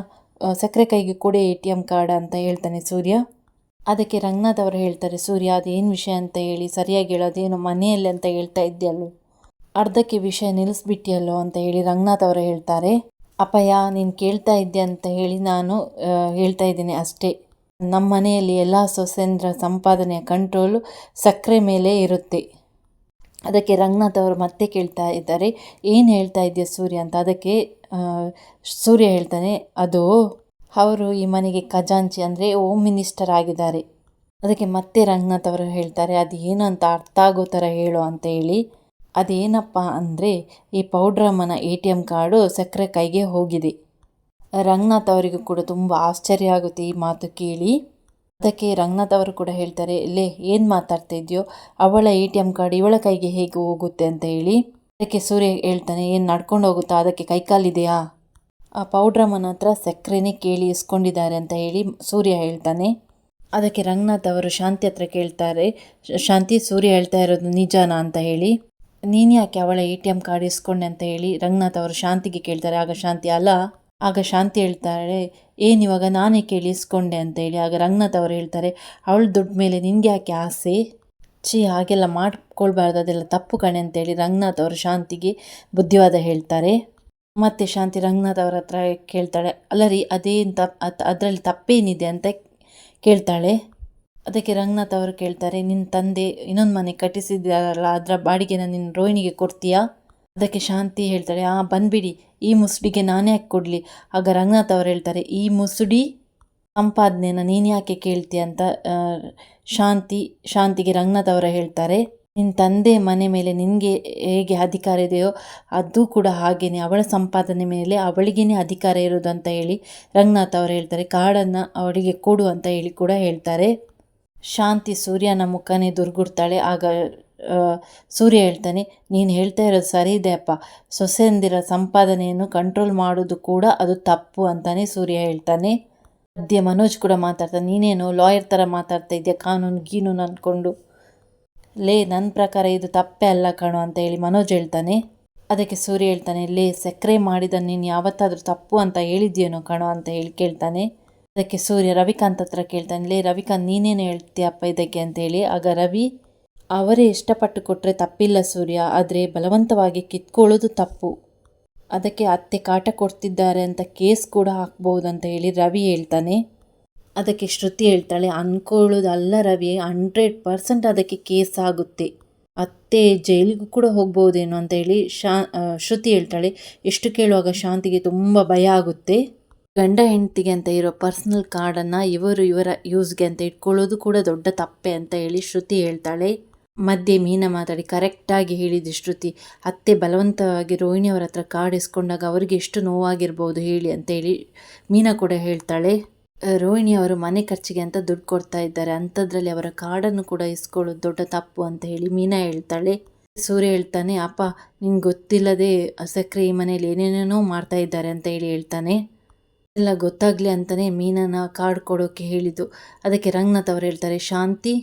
ಸಕ್ಕರೆ ಕೈಗೆ ಕೊಡೆ ಎ ಟಿ ಎಂ ಕಾರ್ಡ್ ಅಂತ ಹೇಳ್ತಾನೆ ಸೂರ್ಯ. ಅದಕ್ಕೆ ರಂಗನಾಥ್ ಅವರು ಹೇಳ್ತಾರೆ, ಸೂರ್ಯ, ಅದೇನು ವಿಷಯ ಅಂತ ಹೇಳಿ, ಸರಿಯಾಗಿ ಹೇಳೋದೇನು ಮನೆಯಲ್ಲಿ ಅಂತ ಹೇಳ್ತಾ ಇದ್ಯಲ್ಲೋ? ಅರ್ಧಕ್ಕೆ ವಿಷಯ ನಿಲ್ಲಿಸ್ಬಿಟ್ಟಿಯಲ್ಲೋ ಅಂತ ಹೇಳಿ ರಂಗನಾಥ್ ಅವರು ಹೇಳ್ತಾರೆ. ಅಪ್ಪಯ್ಯ ನೀನು ಕೇಳ್ತಾ ಇದ್ದೆ ಅಂತ ಹೇಳಿ ನಾನು ಹೇಳ್ತಾ ಇದ್ದೀನಿ ಅಷ್ಟೇ. ನಮ್ಮ ಮನೆಯಲ್ಲಿ ಎಲ್ಲ ಸೊಸೆಂದ್ರ ಸಂಪಾದನೆಯ ಕಂಟ್ರೋಲು ಸಕ್ಕರೆ ಮೇಲೆ ಇರುತ್ತೆ. ಅದಕ್ಕೆ ರಂಗನಾಥ್ ಅವರು ಮತ್ತೆ ಕೇಳ್ತಾ ಇದ್ದಾರೆ, ಏನು ಹೇಳ್ತಾ ಇದೆಯಾ ಸೂರ್ಯ? ಅಂತ. ಅದಕ್ಕೆ ಸೂರ್ಯ ಹೇಳ್ತಾನೆ, ಅದು ಅವರು ಈ ಮನೆಗೆ ಖಜಾಂಚಿ ಅಂದರೆ ಓಮ್ ಮಿನಿಸ್ಟರ್ ಆಗಿದ್ದಾರೆ. ಅದಕ್ಕೆ ಮತ್ತೆ ರಂಗನಾಥ್ ಅವರು ಹೇಳ್ತಾರೆ ಅದು ಏನು ಅಂತ ಅರ್ಥ ಆಗೋ ಥರ ಹೇಳು ಅಂತ ಹೇಳಿ. ಅದೇನಪ್ಪ ಅಂದರೆ ಈ ಪೌಡ್ರಮ್ಮನ ಎ ಟಿ ಎಂ ಕಾರ್ಡು ಸಕ್ಕರೆ ಕೈಗೆ ಹೋಗಿದೆ. ರಂಗನಾಥ್ ಅವರಿಗೂ ಕೂಡ ತುಂಬ ಆಶ್ಚರ್ಯ ಆಗುತ್ತೆ ಈ ಮಾತು ಕೇಳಿ. ಅದಕ್ಕೆ ರಂಗನಾಥ್ ಅವರು ಕೂಡ ಹೇಳ್ತಾರೆ, ಲೇ, ಏನು ಮಾತಾಡ್ತಾ ಇದೆಯೋ? ಅವಳ ಎ ಟಿ ಎಂ ಕಾರ್ಡ್ ಇವಳ ಕೈಗೆ ಹೇಗೆ ಹೋಗುತ್ತೆ ಅಂತ ಹೇಳಿ. ಅದಕ್ಕೆ ಸೂರ್ಯ ಹೇಳ್ತಾನೆ, ಏನು ನಡ್ಕೊಂಡು ಹೋಗುತ್ತಾ? ಅದಕ್ಕೆ ಕೈಕಾಲಿದೆಯಾ ಆ ಪೌಡ್ರಮ್ಮನ ಹತ್ರ ಸಕ್ಕರೆನೇ ಕೇಳಿ ಇಸ್ಕೊಂಡಿದ್ದಾರೆ ಅಂತ ಹೇಳಿ ಸೂರ್ಯ ಹೇಳ್ತಾನೆ. ಅದಕ್ಕೆ ರಂಗನಾಥ್ ಅವರು ಶಾಂತಿ ಹತ್ರ ಕೇಳ್ತಾರೆ, ಶಾಂತಿ, ಸೂರ್ಯ ಹೇಳ್ತಾ ಇರೋದು ನಿಜಾನಾ? ಅಂತ ಹೇಳಿ. ನೀನು ಯಾಕೆ ಅವಳ ಎ ಟಿ ಎಂ ಕಾರ್ಡ್ ಇಸ್ಕೊಂಡೆ ಅಂತ ಹೇಳಿ ರಂಗನಾಥ್ ಅವರು ಶಾಂತಿಗೆ ಕೇಳ್ತಾರೆ. ಆಗ ಶಾಂತಿ, ಅಲ್ಲ, ಆಗ ಶಾಂತಿ ಹೇಳ್ತಾರೆ ಏನು ಇವಾಗ ನಾನೇ ಕೇಳಿ ಇಸ್ಕೊಂಡೆ ಅಂತ ಹೇಳಿ. ಆಗ ರಂಗನಾಥ್ ಅವರು ಹೇಳ್ತಾರೆ, ಅವಳ ದುಡ್ಡು ಮೇಲೆ ನಿನಗೆ ಯಾಕೆ ಆಸೆ? ಛೀ, ಹಾಗೆಲ್ಲ ಮಾಡ್ಕೊಳ್ಬಾರ್ದು, ಅದೆಲ್ಲ ತಪ್ಪು ಕಣೆ ಅಂತೇಳಿ ರಂಗನಾಥ್ ಅವರು ಶಾಂತಿಗೆ ಬುದ್ಧಿವಾದ ಹೇಳ್ತಾರೆ. ಮತ್ತೆ ಶಾಂತಿ ರಂಗನಾಥ್ ಅವರ ಹತ್ರ ಕೇಳ್ತಾಳೆ, ಅಲ್ಲ ರೀ ಅದೇನು ತಪ್ಪು ಅದರಲ್ಲಿ ತಪ್ಪೇನಿದೆ? ಅಂತ ಕೇಳ್ತಾಳೆ. ಅದಕ್ಕೆ ರಂಗನಾಥ್ ಅವರು ಕೇಳ್ತಾರೆ ನಿನ್ನ ತಂದೆ ಇನ್ನೊಂದು ಮನೆ ಕಟ್ಟಿಸಿದ್ದಾರಲ್ಲ, ಅದರ ಬಾಡಿಗೆನ ನಿನ್ನ ರೋಹಿಣಿಗೆ ಕೊಡ್ತೀಯಾ? ಅದಕ್ಕೆ ಶಾಂತಿ ಹೇಳ್ತಾಳೆ, ಆ, ಬಂದ್ಬಿಡಿ, ಈ ಮುಸುಡಿಗೆ ನಾನೇ ಯಾಕೆ ಕೊಡಲಿ? ಆಗ ರಂಗನಾಥ್ ಅವರು ಹೇಳ್ತಾರೆ, ಈ ಮುಸುಡಿ ಸಂಪಾದನೆನ ನೀನು ಯಾಕೆ ಕೇಳ್ತೀಯ ಅಂತ ಶಾಂತಿ, ಶಾಂತಿಗೆ ರಂಗನಾಥ್ ಅವರ ಹೇಳ್ತಾರೆ. ನಿನ್ನ ತಂದೆ ಮನೆ ಮೇಲೆ ನಿನಗೆ ಹೇಗೆ ಅಧಿಕಾರ ಇದೆಯೋ ಅದು ಕೂಡ ಹಾಗೇನೆ, ಅವಳ ಸಂಪಾದನೆ ಮೇಲೆ ಅವಳಿಗೇನೆ ಅಧಿಕಾರ ಇರೋದು ಅಂತ ಹೇಳಿ ರಂಗನಾಥ್ ಅವರು ಹೇಳ್ತಾರೆ, ಕಾಡನ್ನು ಅವಳಿಗೆ ಕೊಡು ಅಂತ ಹೇಳಿ ಕೂಡ ಹೇಳ್ತಾರೆ. ಶಾಂತಿ ಸೂರ್ಯನ ಮುಖನೇ ದುರ್ಗುಡ್ತಾಳೆ. ಆಗ ಸೂರ್ಯ ಹೇಳ್ತಾನೆ, ನೀನು ಹೇಳ್ತಾ ಇರೋದು ಸರಿ ಇದೆ ಅಪ್ಪ. ಸೊಸೆಯಂದಿರ ಸಂಪಾದನೆಯನ್ನು ಕಂಟ್ರೋಲ್ ಮಾಡೋದು ಕೂಡ ಅದು ತಪ್ಪು ಅಂತಾನೆ ಸೂರ್ಯ ಹೇಳ್ತಾನೆ. ಮಧ್ಯೆ ಮನೋಜ್ ಕೂಡ ಮಾತಾಡ್ತಾನೆ, ನೀನೇನು ಲಾಯರ್ ಥರ ಮಾತಾಡ್ತಾ ಇದೆಯಾ, ಕಾನೂನು ಗೀನು ಅಂದ್ಕೊಂಡು ಲೇ ನನ್ನ ಪ್ರಕಾರ ಇದು ತಪ್ಪೇ ಅಲ್ಲ ಕಣೋ ಅಂತ ಹೇಳಿ ಮನೋಜ್ ಹೇಳ್ತಾನೆ. ಅದಕ್ಕೆ ಸೂರ್ಯ ಹೇಳ್ತಾನೆ, ಲೇ, ಸಕ್ಕರೆ ಮಾಡಿದ ನೀನು ಯಾವತ್ತಾದರೂ ತಪ್ಪು ಅಂತ ಹೇಳಿದ್ಯೇನೋ ಕಣೋ ಅಂತ ಹೇಳಿ ಕೇಳ್ತಾನೆ. ಅದಕ್ಕೆ ಸೂರ್ಯ ರವಿಕಾಂತ್ ಹತ್ರ ಕೇಳ್ತಾನೆ, ಲೇ ರವಿಕಾಂತ್ ನೀನೇನು ಹೇಳ್ತೀಯಪ್ಪ ಇದಕ್ಕೆ ಅಂತ ಹೇಳಿ ಆಗ ರವಿ, ಅವರೇ ಇಷ್ಟಪಟ್ಟು ಕೊಟ್ಟರೆ ತಪ್ಪಿಲ್ಲ ಸೂರ್ಯ, ಆದರೆ ಬಲವಂತವಾಗಿ ಕಿತ್ಕೊಳ್ಳೋದು ತಪ್ಪು. ಅದಕ್ಕೆ ಅತ್ತೆ ಕಾಟ ಕೊಡ್ತಿದ್ದಾರೆ ಅಂತ ಕೇಸ್ ಕೂಡ ಹಾಕ್ಬೋದು ಅಂತ ಹೇಳಿ ರವಿ ಹೇಳ್ತಾನೆ. ಅದಕ್ಕೆ ಶ್ರುತಿ ಹೇಳ್ತಾಳೆ, ಅನ್ಕೊಳ್ಳೋದಲ್ಲ ರವಿ, ಹಂಡ್ರೆಡ್ ಪರ್ಸೆಂಟ್ ಅದಕ್ಕೆ ಕೇಸ್ ಆಗುತ್ತೆ. ಅತ್ತೆ ಜೈಲಿಗೂ ಕೂಡ ಹೋಗ್ಬೋದೇನೋ ಅಂತ ಹೇಳಿ ಶಾ ಶ್ರುತಿ ಹೇಳ್ತಾಳೆ. ಎಷ್ಟು ಕೇಳುವಾಗ ಶಾಂತಿಗೆ ತುಂಬ ಭಯ ಆಗುತ್ತೆ. ಗಂಡ ಹೆಂಡತಿಗೆ ಅಂತ ಇರೋ ಪರ್ಸ್ನಲ್ ಕಾರ್ಡನ್ನು ಇವರು ಇವರ ಯೂಸ್ಗೆ ಅಂತ ಇಟ್ಕೊಳ್ಳೋದು ಕೂಡ ದೊಡ್ಡ ತಪ್ಪೆ ಅಂತ ಹೇಳಿ ಶ್ರುತಿ ಹೇಳ್ತಾಳೆ. ಮಧ್ಯೆ ಮೀನ ಮಾತಾಡಿ ಕರೆಕ್ಟಾಗಿ ಹೇಳಿದ್ದು ಶ್ರುತಿ. ಅತ್ತೆ ಬಲವಂತವಾಗಿ ರೋಹಿಣಿ ಅವರ ಹತ್ರ ಕಾರ್ಡ್ ಇಸ್ಕೊಂಡಾಗ ಅವರಿಗೆ ಎಷ್ಟು ನೋವಾಗಿರ್ಬೋದು ಹೇಳಿ ಅಂತ ಹೇಳಿ ಮೀನಾ ಕೂಡ ಹೇಳ್ತಾಳೆ. ರೋಹಿಣಿ ಅವರು ಮನೆ ಖರ್ಚಿಗೆ ಅಂತ ದುಡ್ಡು ಕೊಡ್ತಾ ಇದ್ದಾರೆ. ಅಂಥದ್ರಲ್ಲಿ ಅವರ ಕಾರ್ಡನ್ನು ಕೂಡ ಇಸ್ಕೊಳ್ಳೋದು ದೊಡ್ಡ ತಪ್ಪು ಅಂತ ಹೇಳಿ ಮೀನಾ ಹೇಳ್ತಾಳೆ. ಸೂರ್ಯ ಹೇಳ್ತಾನೆ, ಅಪ್ಪ, ನಿಂಗೆ ಗೊತ್ತಿಲ್ಲದೆ ಸಕ್ಕರೆ ಈ ಮನೇಲಿ ಏನೇನೇನೋ ಮಾಡ್ತಾ ಇದ್ದಾರೆ ಅಂತ ಹೇಳಿ ಹೇಳ್ತಾನೆ. ಎಲ್ಲ ಗೊತ್ತಾಗಲಿ ಅಂತಲೇ ಮೀನನ್ನ ಕಾರ್ಡ್ ಕೊಡೋಕ್ಕೆ ಹೇಳಿದ್ದು. ಅದಕ್ಕೆ ರಂಗನಾಥ್ ಅವರು ಹೇಳ್ತಾರೆ, ಶಾಂತಿ,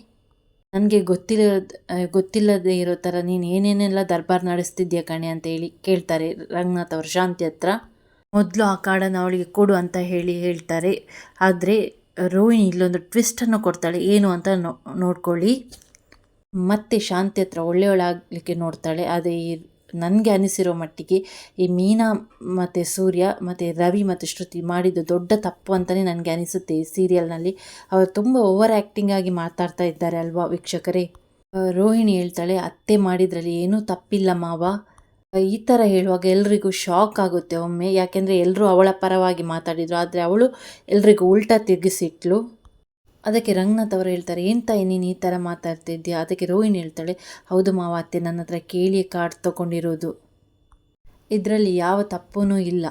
ನನಗೆ ಗೊತ್ತಿಲ್ಲ ಗೊತ್ತಿಲ್ಲದೆ ಇರೋ ಥರ ನೀನು ಏನೇನೆಲ್ಲ ದರ್ಬಾರ್ ನಡೆಸ್ತಿದ್ಯಾ ಕಣೆ? ಅಂತ ಹೇಳಿ ಕೇಳ್ತಾರೆ ರಂಗನಾಥ್ ಅವರು, ಶಾಂತಿ ಹತ್ರ. ಮೊದಲು ಆ ಕಾರ್ಡನ್ನು ಅವಳಿಗೆ ಕೊಡು ಅಂತ ಹೇಳಿ ಹೇಳ್ತಾರೆ. ಆದರೆ ರೋಹಿಣಿ ಇಲ್ಲೊಂದು ಟ್ವಿಸ್ಟನ್ನು ಕೊಡ್ತಾಳೆ. ಏನು ಅಂತ ನೋಡ್ಕೊಳ್ಳಿ. ಮತ್ತೆ ಶಾಂತಿ ಹತ್ರ ಒಳ್ಳೆಯವಳಾಗಲಿಕ್ಕೆ ನೋಡ್ತಾಳೆ. ಆದರೆ ಈ ನನಗೆ ಅನಿಸಿರೋ ಮಟ್ಟಿಗೆ ಈ ಮೀನಾ ಮತ್ತು ಸೂರ್ಯ ಮತ್ತು ರವಿ ಮತ್ತು ಶ್ರುತಿ ಮಾಡಿದ್ದು ದೊಡ್ಡ ತಪ್ಪು ಅಂತಲೇ ನನಗೆ ಅನಿಸುತ್ತೆ ಈ ಸೀರಿಯಲ್ನಲ್ಲಿ ಅವರು ತುಂಬ ಓವರ್ ಆ್ಯಕ್ಟಿಂಗ್ ಆಗಿ ಮಾತಾಡ್ತಾ ಇದ್ದಾರೆ ಅಲ್ವಾ ವೀಕ್ಷಕರೇ? ರೋಹಿಣಿ ಹೇಳ್ತಾಳೆ, ಅತ್ತೆ ಮಾಡಿದ್ರಲ್ಲಿ ಏನೂ ತಪ್ಪಿಲ್ಲ ಮಾವ. ಈ ಥರ ಹೇಳುವಾಗ ಎಲ್ರಿಗೂ ಶಾಕ್ ಆಗುತ್ತೆ ಒಮ್ಮೆ. ಯಾಕೆಂದರೆ ಎಲ್ಲರೂ ಅವಳ ಪರವಾಗಿ ಮಾತಾಡಿದರು, ಆದರೆ ಅವಳು ಎಲ್ರಿಗೂ ಉಲ್ಟಾ ತಿರುಗಿಸಿಟ್ಲು. ಅದಕ್ಕೆ ರಂಗನಾಥ್ ಅವರು ಹೇಳ್ತಾರೆ, ಏನು ತಾಯಿ ನೀನು ಈ ಥರ ಮಾತಾಡ್ತಿದ್ಯಾ? ಅದಕ್ಕೆ ರೋಹಿಣಿ ಹೇಳ್ತಾಳೆ, ಹೌದು ಮಾವ ಅತ್ತೆ, ನನ್ನ ಹತ್ರ ಕೇಳಿ ಕಾರ್ಡ್ ತೊಗೊಂಡಿರೋದು. ಇದರಲ್ಲಿ ಯಾವ ತಪ್ಪೂ ಇಲ್ಲ.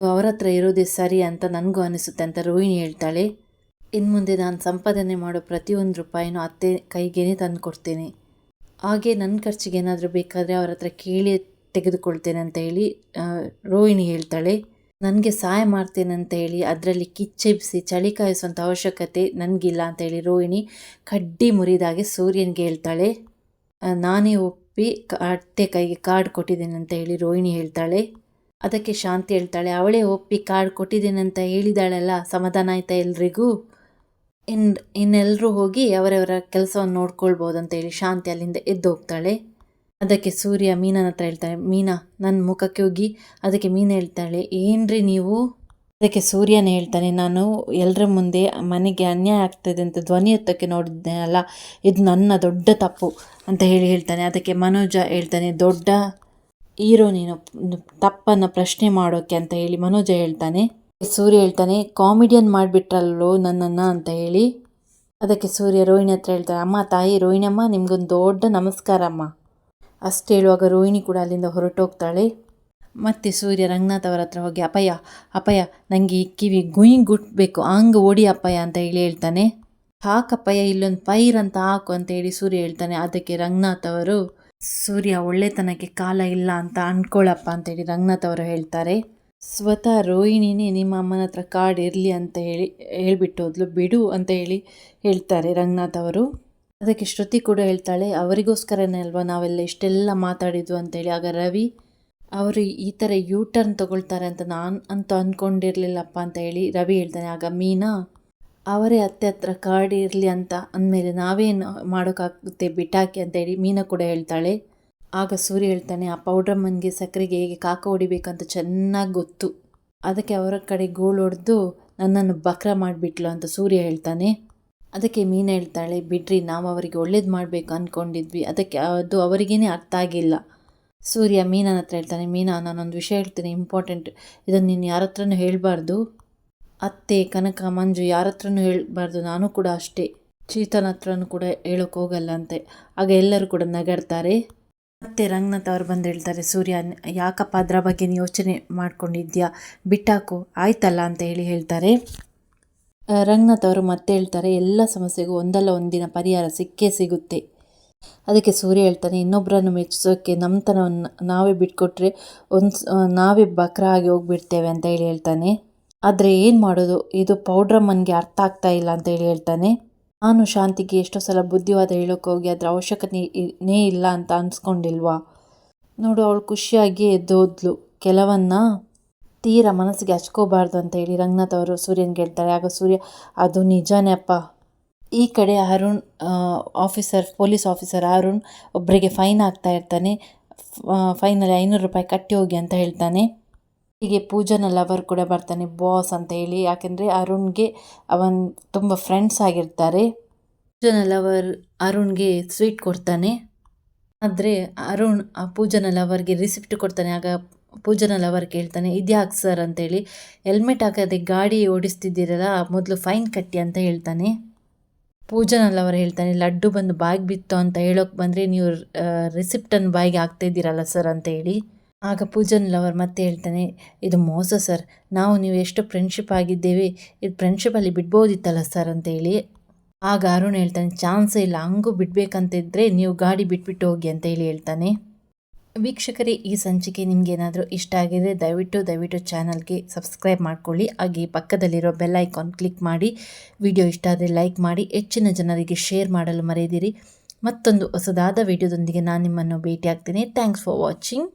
ಅವರ ಹತ್ರ ಇರೋದೇ ಸರಿ ಅಂತ ನನಗೂ ಅನಿಸುತ್ತೆ ಅಂತ ರೋಹಿಣಿ ಹೇಳ್ತಾಳೆ. ಇನ್ನು ಮುಂದೆ ನಾನು ಸಂಪಾದನೆ ಮಾಡೋ ಪ್ರತಿಯೊಂದು ರೂಪಾಯಿನೂ ಅತ್ತೆ ಕೈಗೇನೆ ತಂದು ಕೊಡ್ತೇನೆ ಹಾಗೆ ನನ್ನ ಖರ್ಚಿಗೆ ಏನಾದರೂ ಬೇಕಾದರೆ ಅವ್ರ ಹತ್ರ ಕೇಳಿ ತೆಗೆದುಕೊಳ್ತೇನೆ ಅಂತ ಹೇಳಿ ರೋಹಿಣಿ ಹೇಳ್ತಾಳೆ. ನನಗೆ ಸಹಾಯ ಮಾಡ್ತೇನೆ ಅಂತ ಹೇಳಿ ಅದರಲ್ಲಿ ಕಿಚ್ಚೆಬ್ಸಿ, ಚಳಿ ಕಾಯಿಸುವಂಥ ಅವಶ್ಯಕತೆ ನನಗಿಲ್ಲ ಅಂತ ಹೇಳಿ ರೋಹಿಣಿ ಕಡ್ಡಿ ಮುರಿದಾಗೆ ಸೂರ್ಯನಿಗೆ ಹೇಳ್ತಾಳೆ. ನಾನೇ ಒಪ್ಪಿ ಅತ್ತೆ ಕೈಗೆ ಕಾರ್ಡ್ ಕೊಟ್ಟಿದ್ದೇನೆ ಅಂತ ಹೇಳಿ ರೋಹಿಣಿ ಹೇಳ್ತಾಳೆ. ಅದಕ್ಕೆ ಶಾಂತಿ ಹೇಳ್ತಾಳೆ, ಅವಳೇ ಒಪ್ಪಿ ಕಾರ್ಡ್ ಕೊಟ್ಟಿದ್ದೇನೆ ಅಂತ ಹೇಳಿದಾಳಲ್ಲ, ಸಮಾಧಾನ ಆಯ್ತಾ ಎಲ್ರಿಗೂ? ಇನ್ ಇನ್ನೆಲ್ಲರೂ ಹೋಗಿ ಅವರವರ ಕೆಲಸವನ್ನು ನೋಡ್ಕೊಳ್ಬೋದು ಅಂತ ಹೇಳಿ ಶಾಂತಿ ಅಲ್ಲಿಂದ ಎದ್ದು ಹೋಗ್ತಾಳೆ ಅದಕ್ಕೆ ಸೂರ್ಯ ಮೀನನ ಹತ್ರ ಹೇಳ್ತಾನೆ ಮೀನಾ ನನ್ನ ಮುಖಕ್ಕೆ ಹೋಗಿ ಅದಕ್ಕೆ ಮೀನ ಹೇಳ್ತಾಳೆ, ಏನ್ರಿ ನೀವು? ಅದಕ್ಕೆ ಸೂರ್ಯನ ಹೇಳ್ತಾನೆ, ನಾನು ಎಲ್ಲರ ಮುಂದೆ ಮನೆಗೆ ಅನ್ಯಾಯ ಆಗ್ತದೆ ಅಂತ ಧ್ವನಿ ಎತ್ತಕ್ಕೆ ನೋಡಿದ್ದೇನಲ್ಲ ಇದು ನನ್ನ ದೊಡ್ಡ ತಪ್ಪು, ಅಂತ ಹೇಳಿ ಹೇಳ್ತಾನೆ. ಅದಕ್ಕೆ ಮನೋಜ ಹೇಳ್ತಾನೆ, ದೊಡ್ಡ ಹೀರೋ ನೀನು, ತಪ್ಪನ್ನು ಪ್ರಶ್ನೆ ಮಾಡೋಕ್ಕೆ ಅಂತ ಹೇಳಿ ಮನೋಜ ಹೇಳ್ತಾನೆ. ಸೂರ್ಯ ಹೇಳ್ತಾನೆ, ಕಾಮಿಡಿಯನ್ ಮಾಡಿಬಿಟ್ರಲ್ಲೋ ನನ್ನನ್ನು, ಅಂತ ಹೇಳಿ. ಅದಕ್ಕೆ ಸೂರ್ಯ ರೋಹಿಣಿ ಹತ್ರ ಹೇಳ್ತಾರೆ ಅಮ್ಮ, ತಾಯಿ ರೋಹಿಣಮ್ಮ ನಿಮ್ಗೊಂದು ದೊಡ್ಡ ನಮಸ್ಕಾರ ಅಮ್ಮ. ಅಷ್ಟು ಹೇಳುವಾಗ ರೋಹಿಣಿ ಕೂಡ ಅಲ್ಲಿಂದ ಹೊರಟೋಗ್ತಾಳೆ. ಮತ್ತೆ ಸೂರ್ಯ ರಂಗನಾಥ್ ಅವರ ಹತ್ರ ಹೋಗಿ ಅಪಯ ಅಪಯ ನನಗೆ ಈ ಕಿವಿ ಗುಯಿ ಗುಟ್ಬೇಕು, ಹಂಗೆ ಓಡಿ ಅಪ್ಪಯ್ಯ ಅಂತ ಹೇಳಿ ಹೇಳ್ತಾನೆ. ಹಾಕಪ್ಪಯ್ಯ, ಇಲ್ಲೊಂದು ಪೈರ್ ಅಂತ ಹಾಕು ಅಂತ ಹೇಳಿ ಸೂರ್ಯ ಹೇಳ್ತಾನೆ. ಅದಕ್ಕೆ ರಂಗನಾಥ್ ಅವರು, ಸೂರ್ಯ, ಒಳ್ಳೆತನಕ್ಕೆ ಕಾಲ ಇಲ್ಲ ಅಂತ ಅಂದ್ಕೊಳ್ಳಪ್ಪ ಅಂತೇಳಿ ರಂಗನಾಥ್ ಅವರು ಹೇಳ್ತಾರೆ. ಸ್ವತಃ ರೋಹಿಣಿನೇ ನಿಮ್ಮ ಅಮ್ಮನ ಹತ್ರ ಕಾರ್ಡ್ ಇರಲಿ ಅಂತ ಹೇಳಿ, ಹೇಳ್ಬಿಟ್ಟು ಹೋದ್ಲು. ಬಿಡು ಅಂತ ಹೇಳಿ ಹೇಳ್ತಾರೆ ರಂಗನಾಥ್ ಅವರು. ಅದಕ್ಕೆ ಶ್ರುತಿ ಕೂಡ ಹೇಳ್ತಾಳೆ, ಅವರಿಗೋಸ್ಕರನೇ ಅಲ್ವಾ ನಾವೆಲ್ಲ ಇಷ್ಟೆಲ್ಲ ಮಾತಾಡಿದ್ವು ಅಂತೇಳಿ. ಆಗ ರವಿ, ಅವರು ಈ ಥರ ಯೂ ಟರ್ನ್ ತಗೊಳ್ತಾರೆ ಅಂತ ನಾನು ಅಂತ ಅಂದ್ಕೊಂಡಿರಲಿಲ್ಲಪ್ಪ ಅಂತ ಹೇಳಿ ರವಿ ಹೇಳ್ತಾನೆ. ಆಗ ಮೀನಾ, ಅವರೇ ಅತ್ತೆ ಹತ್ರ ಕಾರ್ಡ್ ಇರಲಿ ಅಂತ ಅಂದಮೇಲೆ ನಾವೇನು ಮಾಡೋಕ್ಕಾಗುತ್ತೆ ಅಂತ ಹೇಳಿ ಮೀನಾ ಕೂಡ ಹೇಳ್ತಾಳೆ. ಆಗ ಸೂರ್ಯ ಹೇಳ್ತಾನೆ, ಆ ಪೌಡ್ರಮ್ಮನಿಗೆ ಸಕ್ಕರೆಗೆ ಹೇಗೆ ಕಾಕ ಹೊಡಿಬೇಕಂತ ಚೆನ್ನಾಗಿ ಗೊತ್ತು. ಅದಕ್ಕೆ ಅವರ ಕಡೆ ಗೋಳು ಹೊಡೆದು ನನ್ನನ್ನು ಬಕ್ರ ಮಾಡಿಬಿಟ್ಲು ಅಂತ ಸೂರ್ಯ ಹೇಳ್ತಾನೆ. ಅದಕ್ಕೆ ಮೀನು ಹೇಳ್ತಾಳೆ, ಬಿಡ್ರಿ, ನಾವು ಅವರಿಗೆ ಒಳ್ಳೇದು ಮಾಡಬೇಕು ಅಂದ್ಕೊಂಡಿದ್ವಿ ಅದಕ್ಕೆ ಅದು ಅವರಿಗೇನೆ ಅರ್ಥ ಆಗಿಲ್ಲ. ಸೂರ್ಯ ಮೀನನ ಹತ್ರ ಹೇಳ್ತಾನೆ, ಮೀನಾ, ನಾನೊಂದು ವಿಷಯ ಹೇಳ್ತೀನಿ ಇಂಪಾರ್ಟೆಂಟ್ ಇದನ್ನು ನೀನು ಯಾರ ಹತ್ರನೂ ಹೇಳಬಾರ್ದು. ಅತ್ತೆ, ಕನಕ, ಮಂಜು ಯಾರ ಹತ್ರನೂ ಹೇಳಬಾರ್ದು, ನಾನು ಕೂಡ ಅಷ್ಟೇ. ಚೀತನ ಹತ್ರನೂ ಕೂಡ ಹೇಳೋಕೆ ಹೋಗಲ್ಲ ಅಂತೆ. ಆಗ ಎಲ್ಲರೂ ಕೂಡ ನಗಾಡ್ತಾರೆ. ಮತ್ತೆ ರಂಗನಾಥ್ ಅವ್ರು ಬಂದು ಹೇಳ್ತಾರೆ, ಸೂರ್ಯ, ಯಾಕಪ್ಪ ಅದರ ಬಗ್ಗೆ ಯೋಚನೆ ಮಾಡ್ಕೊಂಡಿದ್ಯಾ? ಬಿಟ್ಟಾಕು, ಆಯ್ತಲ್ಲ? ಅಂತ ಹೇಳಿ ಹೇಳ್ತಾರೆ. ರಂಗನಾಥ್ ಅವರು ಮತ್ತೆ ಹೇಳ್ತಾರೆ, ಎಲ್ಲ ಸಮಸ್ಯೆಗೂ ಒಂದಲ್ಲ ಒಂದಿನ ಪರಿಹಾರ ಸಿಕ್ಕೇ ಸಿಗುತ್ತೆ. ಅದಕ್ಕೆ ಸೂರ್ಯ ಹೇಳ್ತಾನೆ ಇನ್ನೊಬ್ಬರನ್ನು ಮೆಚ್ಚಿಸೋಕ್ಕೆ ನಮ್ಮತನವನ್ನು ನಾವೇ ಬಿಟ್ಕೊಟ್ರೆ ಒಂದು ನಾವೇ ಬಕ್ರ ಆಗಿ ಹೋಗ್ಬಿಡ್ತೇವೆ ಅಂತ ಹೇಳಿ ಹೇಳ್ತಾನೆ. ಆದರೆ ಏನು ಮಾಡೋದು, ಇದು ಪೌಡ್ರಮ್ಮನಿಗೆ ಅರ್ಥ ಆಗ್ತಾ ಇಲ್ಲ ಅಂತ ಹೇಳಿ ಹೇಳ್ತಾನೆ. ನಾನು ಶಾಂತಿಗೆ ಎಷ್ಟೋ ಸಲ ಬುದ್ಧಿವಾದ ಹೇಳೋಕೆ ಹೋಗಿ ಅದ್ರ ಅವಶ್ಯಕತೆನೇ ಇಲ್ಲ ಅಂತ ಅನ್ಸ್ಕೊಂಡಿಲ್ವಾ? ನೋಡು, ಅವಳು ಖುಷಿಯಾಗಿ ಎದ್ದೋದ್ಲು. ಕೆಲವನ್ನ ತೀರಾ ಮನಸ್ಸಿಗೆ ಹಚ್ಕೋಬಾರ್ದು ಅಂತ ಹೇಳಿ ರಂಗನಾಥ್ ಅವರು ಸೂರ್ಯನ್ಗೆ ಹೇಳ್ತಾರೆ ಆಗ ಸೂರ್ಯ, ಅದು ನಿಜಾನೇ ಅಪ್ಪ? ಈ ಕಡೆ Arun officer police officer Arun ಒಬ್ಬರಿಗೆ ಫೈನ್ ಆಗ್ತಾ ಇರ್ತಾನೆ. ಫೈನಲ್ಲಿ ಐನೂರು ರೂಪಾಯಿ ಕಟ್ಟಿ ಹೋಗಿ ಅಂತ ಹೇಳ್ತಾನೆ. ಹೀಗೆ ಪೂಜನ ಲವರ್ ಕೂಡ ಬರ್ತಾನೆ ಬಾಸ್ ಅಂತ ಹೇಳಿ. ಯಾಕೆಂದರೆ ಅರುಣ್ಗೆ ಅವನ್ ತುಂಬ ಫ್ರೆಂಡ್ಸ್ ಆಗಿರ್ತಾರೆ. ಪೂಜನ ಲವರ್ ಅರುಣ್ಗೆ ಸ್ವೀಟ್ ಕೊಡ್ತಾನೆ. ಆದರೆ ಅರುಣ್ ಆ ಪೂಜನ ಲವರ್ಗೆ ರಿಸಿಪ್ಟ್ ಕೊಡ್ತಾನೆ. ಆಗ ಪೂಜನ ಲವರ್ ಕೇಳ್ತಾನೆ ಇದ್ಯಾಕೆ ಸರ್ ಅಂತೇಳಿ. ಹೆಲ್ಮೆಟ್ ಹಾಕದೆ ಗಾಡಿ ಓಡಿಸ್ತಿದ್ದೀರಲ್ಲ, ಮೊದಲು ಫೈನ್ ಕಟ್ಟಿ ಅಂತ ಹೇಳ್ತಾನೆ. ಪೂಜನ ಲವರ್ ಹೇಳ್ತಾನೆ, ಲಡ್ಡು ಬಂದು ಬಾಯಿಗೆ ಬಿತ್ತು ಅಂತ ಹೇಳೋಕೆ ಬಂದರೆ ನೀವು ರಿಸಿಪ್ಟನ್ನು ಬಾಯಿಗೆ ಹಾಕ್ತಾಯಿದ್ದೀರಲ್ಲ ಸರ್ ಅಂತ ಹೇಳಿ ಆಗ ಪೂಜನ್ ಲವರ್ ಮತ್ತೆ ಹೇಳ್ತಾನೆ, ಇದು ಮೋಸ ಸರ್ ನಾವು ನೀವು ಎಷ್ಟು ಫ್ರೆಂಡ್ಶಿಪ್ ಆಗಿದ್ದೇವೆ, ಇದು ಫ್ರೆಂಡ್ಶಿಪ್ಪಲ್ಲಿ ಬಿಡ್ಬೋದಿತ್ತಲ್ಲ ಸರ್ ಅಂತ ಹೇಳಿ ಆಗ ಅರುಣ್ ಹೇಳ್ತಾನೆ ಚಾನ್ಸೇ ಇಲ್ಲ, ಹಂಗೂ ಬಿಡಬೇಕಂತಿದ್ರೆ ನೀವು ಗಾಡಿ ಬಿಟ್ಬಿಟ್ಟು ಹೋಗಿ ಅಂತ ಹೇಳಿ ಹೇಳ್ತಾನೆ. ವೀಕ್ಷಕರೇ, ಈ ಸಂಚಿಕೆ ನಿಮಗೇನಾದರೂ ಇಷ್ಟ ಆಗಿದೆ ದಯವಿಟ್ಟು ದಯವಿಟ್ಟು ಚಾನಲ್ಗೆ ಸಬ್ಸ್ಕ್ರೈಬ್ ಮಾಡ್ಕೊಳ್ಳಿ. ಹಾಗೆ ಪಕ್ಕದಲ್ಲಿರೋ ಬೆಲ್ ಐಕಾನ್ ಕ್ಲಿಕ್ ಮಾಡಿ, ವಿಡಿಯೋ ಇಷ್ಟ ಆದರೆ ಲೈಕ್ ಮಾಡಿ, ಹೆಚ್ಚಿನ ಜನರಿಗೆ ಶೇರ್ ಮಾಡಲು ಮರೆಯದಿರಿ. ಮತ್ತೊಂದು ಹೊಸದಾದ ವಿಡಿಯೋದೊಂದಿಗೆ ನಾನು ನಿಮ್ಮನ್ನು ಭೇಟಿಯಾಗ್ತೀನಿ. Thanks for watching.